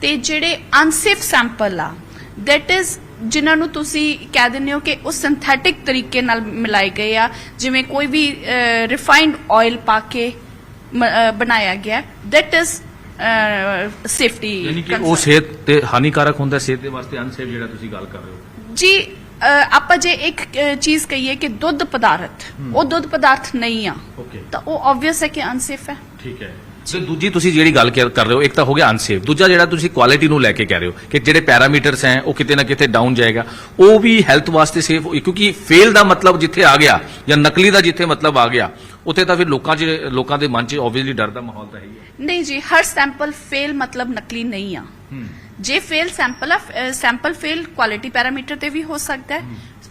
ਤੇ ਜਿਹੜੇ ਅਨਸੇਫ ਸੈਂਪਲ ਆ ਦੈਟ ਇਜ਼ ਜਿਨ੍ਹਾਂ ਨੂੰ ਤੁਸੀਂ ਕਹਿ ਦਿੰਦੇ ਹੋ ਕਿ ਉਹ ਸਿੰਥੈਟਿਕ ਤਰੀਕੇ ਨਾਲ ਮਿਲਾਏ ਗਏ ਆ ਜਿਵੇਂ ਕੋਈ ਵੀ ਰਿਫਾਈਨਡ ਆਇਲ ਪਾ ਕੇ ਬਣਾਇਆ ਗਿਆ ਦੈਟ ਇਜ਼ ਸੇਫਟੀ
ਯਾਨੀ ਕਿ ਉਹ ਸਿਹਤ ਤੇ ਹਾਨੀਕਾਰਕ ਹੁੰਦਾ ਸਿਹਤ ਦੇ ਵਾਸਤੇ ਅਨਸੇਫ ਜਿਹੜਾ ਤੁਸੀਂ ਗੱਲ ਕਰ ਰਹੇ ਹੋ।
ਜੀ ਅਹ, ਆਪਾਂ ਜੇ ਇੱਕ ਅਹ, ਚੀਜ਼ ਕਹੀਏ ਕਿ ਦੁੱਧ ਪਦਾਰਥ ਉਹ ਦੁੱਧ ਪਦਾਰਥ ਨਹੀਂ ਆ
ਓਕੇ
ਤਾਂ ਉਹ ਆਬਵੀਅਸ ਹੈ ਕਿ ਅਨਸੇਫ ਹੈ।
ਠੀਕ ਹੈ। ਤੇ ਦੂਜੀ ਤੁਸੀਂ ਜਿਹੜੀ ਗੱਲ ਕਰ ਕਰ ਰਹੇ ਹੋ ਇੱਕ ਤਾਂ ਹੋ ਗਿਆ ਅਨਸੇਫ ਦੂਜਾ ਜਿਹੜਾ ਤੁਸੀਂ ਕੁਆਲਿਟੀ ਨੂੰ ਲੈ ਕੇ ਕਹਿ ਰਹੇ ਹੋ ਕਿ ਜਿਹੜੇ ਪੈਰਾਮੀਟਰਸ ਹੈ ਉਹ ਕਿਤੇ ਨਾ ਕਿਤੇ ਡਾਊਨ ਜਾਏਗਾ। ਉਹ ਵੀ ਹੈਲਥ ਵਾਸਤੇ ਸੇਫ ਕਿਉਂਕਿ ਫੇਲ ਦਾ ਮਤਲਬ ਜਿੱਥੇ ਆ ਗਿਆ ਜਾਂ ਨਕਲੀ ਦਾ ਜਿੱਥੇ ਮਤਲਬ ਆ ਗਿਆ ਉੱਥੇ ਤਾਂ ਫਿਰ ਲੋਕਾਂ 'ਚ ਲੋਕਾਂ ਦੇ ਮਨ 'ਚ ਆਬਵੀਅਸਲੀ ਡਰ ਦਾ ਮਾਹੌਲ ਤਾਂ ਹੈ ਹੀ ਹੈ।
ਨਹੀਂ ਜੀ ਹਰ ਸੈਂਪਲ ਫੇਲ ਮਤਲਬ ਨਕਲੀ ਨਹੀਂ ਆ। ਜੇ ਫੇਲ ਸੈਂਪਲ ਆ ਸੈਂਪਲ ਫੇਲ ਕੁਆਲਿਟੀ ਪੈਰਾਮੀਟਰ ਤੇ ਵੀ ਹੋ ਸਕਦਾ ਹੈ।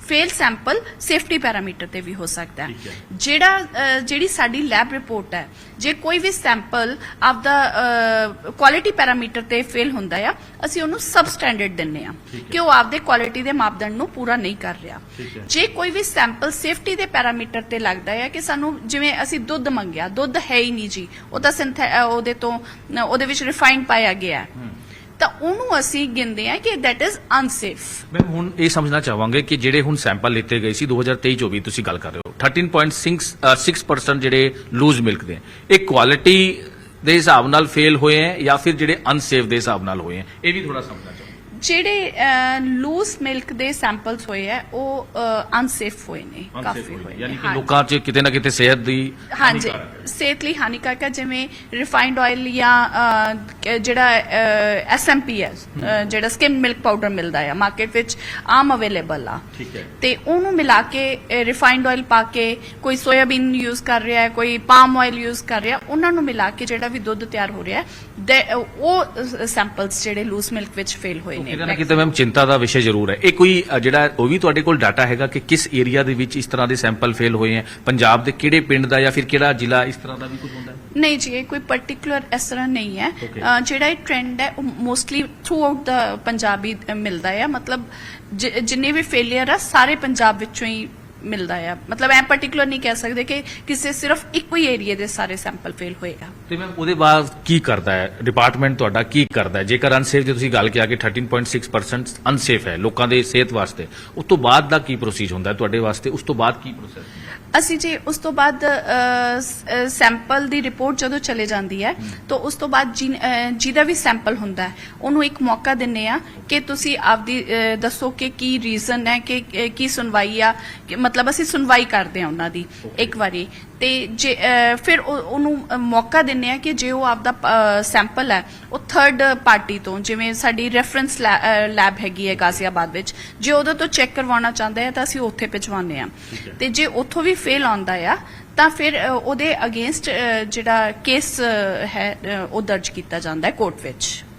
ਫੇਲ ਸੈਂਪਲ ਸੇਫਟੀ ਪੈਰਾਮੀਟਰ ਤੇ ਵੀ ਹੋ ਸਕਦਾ ਹੈ। ਜਿਹੜਾ ਜਿਹੜੀ ਸਾਡੀ ਲੈਬ ਰਿਪੋਰਟ ਹੈ ਜੇ ਕੋਈ ਵੀ ਸੈਂਪਲ ਆਪਦਾ ਕੁਆਲਿਟੀ ਪੈਰਾਮੀਟਰ ਤੇ ਫੇਲ ਹੁੰਦਾ ਆ ਅਸੀਂ ਉਹਨੂੰ ਸਬ ਸਟੈਂਡਰਡ ਦਿੰਨੇ ਆ ਕਿ ਉਹ ਆਪਦੇ ਕੁਆਲਿਟੀ ਦੇ ਮਾਪਦੰਡ ਨੂੰ ਪੂਰਾ ਨਹੀਂ ਕਰ ਰਿਹਾ। ਜੇ ਕੋਈ ਵੀ ਸੈਂਪਲ ਸੇਫਟੀ ਦੇ ਪੈਰਾਮੀਟਰ ਤੇ ਲੱਗਦਾ ਹੈ ਕਿ ਸਾਨੂੰ ਜਿਵੇਂ ਅਸੀਂ ਦੁੱਧ ਮੰਗਿਆ ਦੁੱਧ ਹੈ ਹੀ ਨਹੀਂ ਜੀ ਉਹ ਤਾਂ ਉਹਦੇ ਤੋਂ ਉਹਦੇ ਵਿੱਚ ਰਿਫਾਈਨਡ ਪਾਇਆ ਗਿਆ। ਹੈ। ਤਾਂ ਉਹਨੂੰ ਅਸੀਂ ਗਿਣਦੇ ਆ ਕਿ ਦੈਟ ਇਜ਼ ਅਨਸੇਫ
ਮੈਂ ਹੁਣ ਇਹ ਸਮਝਣਾ ਚਾਹਾਂਗੇ ਕਿ ਜਿਹੜੇ ਹੁਣ ਸੈਂਪਲ ਲਿੱਤੇ ਗਏ ਸੀ 2023-24 ਤੁਸੀਂ ਗੱਲ ਕਰ ਰਹੇ ਹੋ 13.6% ਜਿਹੜੇ ਲੂਜ਼ ਮਿਲਕ ਦੇ ਇਹ ਕੁਆਲਿਟੀ ਦੇ ਹਿਸਾਬ ਨਾਲ ਫੇਲ ਹੋਏ ਹੈ ਜਾਂ ਫਿਰ ਜਿਹੜੇ ਅਨਸੇਫ ਦੇ ਹਿਸਾਬ ਨਾਲ ਹੋਏ ਹੈ ਇਹ ਵੀ ਥੋੜਾ ਸਮਝਣਾ ਚਾਹਾਂਗਾ।
ਜਿਹੜੇ ਲੂਸ ਮਿਲਕ ਦੇ ਸੈਂਪਲਸ ਹੋਏ ਆ ਉਹ ਅਨਸੇਫ ਹੋਏ ਨੇ ਕਾਫੀ ਹੋਏ
ਯਾਨੀ ਕਿ। ਲੋਕਾਂ 'ਚ ਕਿਤੇ ਨਾ ਕਿਤੇ ਸਿਹਤ ਦੀ
ਹਾਂਜੀ ਸਿਹਤ ਲਈ ਹਾਨੀਕਾਰਕ ਹੈ ਜਿਵੇਂ ਰਿਫਾਈਨਡ ਆਇਲ ਜਾਂ ਅਹ, ਕ- ਜਿਹੜਾ ਐਸਐਮਪੀ ਹੈ ਜਿਹੜਾ ਸਕਿਮ ਮਿਲਕ ਪਾਊਡਰ ਮਿਲਦਾ ਹੈ ਮਾਰਕੀਟ ਵਿੱਚ ਆਮ ਅਵੇਲੇਬਲ ਆ।
ਠੀਕ ਹੈ।
ਤੇ ਉਹਨੂੰ ਮਿਲਾ ਕੇ ਰਿਫਾਈਨਡ ਆਇਲ ਪਾ ਕੇ ਕੋਈ ਸੋਇਆਬੀਨ ਯੂਜ਼ ਕਰ ਰਿਹਾ ਹੈ ਕੋਈ ਪਾਮ ਆਇਲ ਯੂਜ਼ ਕਰ ਰਿਹਾ ਉਹਨਾਂ ਨੂੰ ਮਿਲਾ ਕੇ ਜਿਹੜਾ ਵੀ ਦੁੱਧ ਤਿਆਰ ਹੋ ਰਿਹਾ ਉਹ ਸੈਂਪਲਸ ਜਿਹੜੇ ਲੂਸ ਮਿਲਕ ਵਿੱਚ ਫੇਲ ਹੋਏ ਨੇ।
ਕਿਤੇ ਨਾ ਕਿਤੇ ਮੈਮ ਚਿੰਤਾ ਦਾ ਵਿਸ਼ੇ ਜ਼ਰੂਰ ਹੈ। ਇਹ ਕੋਈ ਅ, ਜਿਹੜਾ ਉਹ ਵੀ ਤੁਹਾਡੇ ਕੋਲ ਡਾਟਾ ਹੈਗਾ ਕਿ ਕਿਸ ਏਰੀਆ ਦੇ ਵਿੱਚ ਇਸ ਤਰ੍ਹਾਂ ਦੇ ਸੈਂਪਲ ਫੇਲ ਹੋਏ ਹੈ? ਪੰਜਾਬ ਦੇ ਕਿਹੜੇ ਪਿੰਡ ਦਾ ਜਾਂ ਫਿਰ ਕਿਹੜਾ ਜ਼ਿਲ੍ਹਾ ਇਸ ਤਰ੍ਹਾਂ ਦਾ ਵੀ ਕੁਝ ਹੁੰਦਾ ਹੈ?
ਨਹੀਂ ਜੀ ਇਹ ਕੋਈ ਪਾਰਟਿਕੂਲਰ ਇਸ ਤਰ੍ਹਾਂ ਨਹੀਂ ਹੈ।
Okay.
ਅਹ ਜਿਹੜਾ ਇਹ ਟ੍ਰੈਂਡ ਹੈ ਉਹ ਮੋਸਟਲੀ ਥਰੂ ਆਊਟ ਦਾ ਪੰਜਾਬੀ ਅਹ ਮਿਲਦਾ ਹੈ। ਮਤਲਬ ਜਿ- ਜਿੰਨੇ ਵੀ ਫੇਲਿਅਰ ਆ ਸਾਰੇ ਪੰਜਾਬ ਵਿੱਚੋਂ ਹੀ ਮਿਲਦਾ ਹੈ ਮਤਲਬ ਐ ਪਾਰਟਿਕੂਲਰ ਨਹੀਂ ਕਹਿ ਸਕਦੇ ਕਿ ਕਿਸੇ ਸਿਰਫ ਇੱਕੋ ਹੀ ਏਰੀਆ ਦੇ ਸਾਰੇ ਸੈਂਪਲ ਫੇਲ ਹੋਏਗਾ।
ਤੇ ਮੈਮ ਉਹਦੇ ਬਾਅਦ ਕੀ ਕਰਦਾ ਹੈ? ਡਿਪਾਰਟਮੈਂਟ ਤੁਹਾਡਾ ਕੀ ਕਰਦਾ ਹੈ? ਜੇਕਰ ਅਨਸੇਫ ਦੀ ਤੁਸੀਂ ਗੱਲ ਕਿਹਾ ਕਿ 13.6% ਅਨਸੇਫ ਹੈ ਲੋਕਾਂ ਦੇ ਸਿਹਤ ਵਾਸਤੇ, ਉਸ ਤੋਂ ਬਾਅਦ ਦਾ ਕੀ ਪ੍ਰੋਸੀਜ ਹੁੰਦਾ ਹੈ ਤੁਹਾਡੇ ਵਾਸਤੇ? ਉਸ ਤੋਂ ਬਾਅਦ ਕੀ ਪ੍ਰੋਸੈਸ
ਅਸੀਂ ਜੀ ਉਸ ਤੋਂ ਬਾਅਦ ਸੈਂਪਲ ਦੀ ਰਿਪੋਰਟ ਜਦੋਂ ਚਲੇ ਜਾਂਦੀ ਹੈ ਤਾਂ ਉਸ ਤੋਂ ਬਾਅਦ ਜਿਹਦਾ ਵੀ ਸੈਂਪਲ ਹੁੰਦਾ ਹੈ ਉਹਨੂੰ ਇੱਕ ਮੌਕਾ ਦਿੰਨੇ ਆ ਕਿ ਤੁਸੀਂ ਆਪਦੀ ਦੱਸੋ ਕਿ ਕੀ ਰੀਜ਼ਨ ਹੈ ਕਿ ਕਿ ਸੁਣਵਾਈ ਆ ਮਤਲਬ ਅਸੀਂ ਸੁਣਵਾਈ ਕਰਦੇ ਆ ਉਹਨਾਂ ਦੀ ਇੱਕ ਵਾਰੀ। ਤੇ ਜੇ ਫਿਰ ਉਹ- ਉਹਨੂੰ ਮੌਕਾ ਦਿੰਨੇ ਆ ਕਿ ਜੇ ਉਹ ਆਪਦਾ ਸੈਂਪਲ ਹੈ ਉਹ ਥਰਡ ਪਾਰਟੀ ਤੋਂ ਜਿਵੇਂ ਸਾਡੀ ਰੈਫਰੈਂਸ ਲੈਬ ਹੈਗੀ ਹੈ ਗਾਜ਼ੀਆਬਾਦ ਵਿੱਚ ਜੇ ਉਹਦੇ ਤੋਂ ਚੈੱਕ ਕਰਵਾਉਣਾ ਚਾਹੁੰਦੇ ਆ ਤਾਂ ਅਸੀਂ ਉੱਥੇ ਭਿਜਵਾਉਂਦੇ ਆ ਤੇ ਜੇ ਉੱਥੋਂ ਵੀ ਫੇਲ ਆਉਂਦਾ ਆ ਤਾਂ ਫਿਰ ਉਹਦੇ ਅਗੇਂਸਟ ਜਿਹੜਾ ਕੇਸ ਹੈ ਉਹ ਦਰਜ ਕੀਤਾ ਜਾਂਦਾ ਹੈ ਕੋਰਟ ਵਿੱਚ।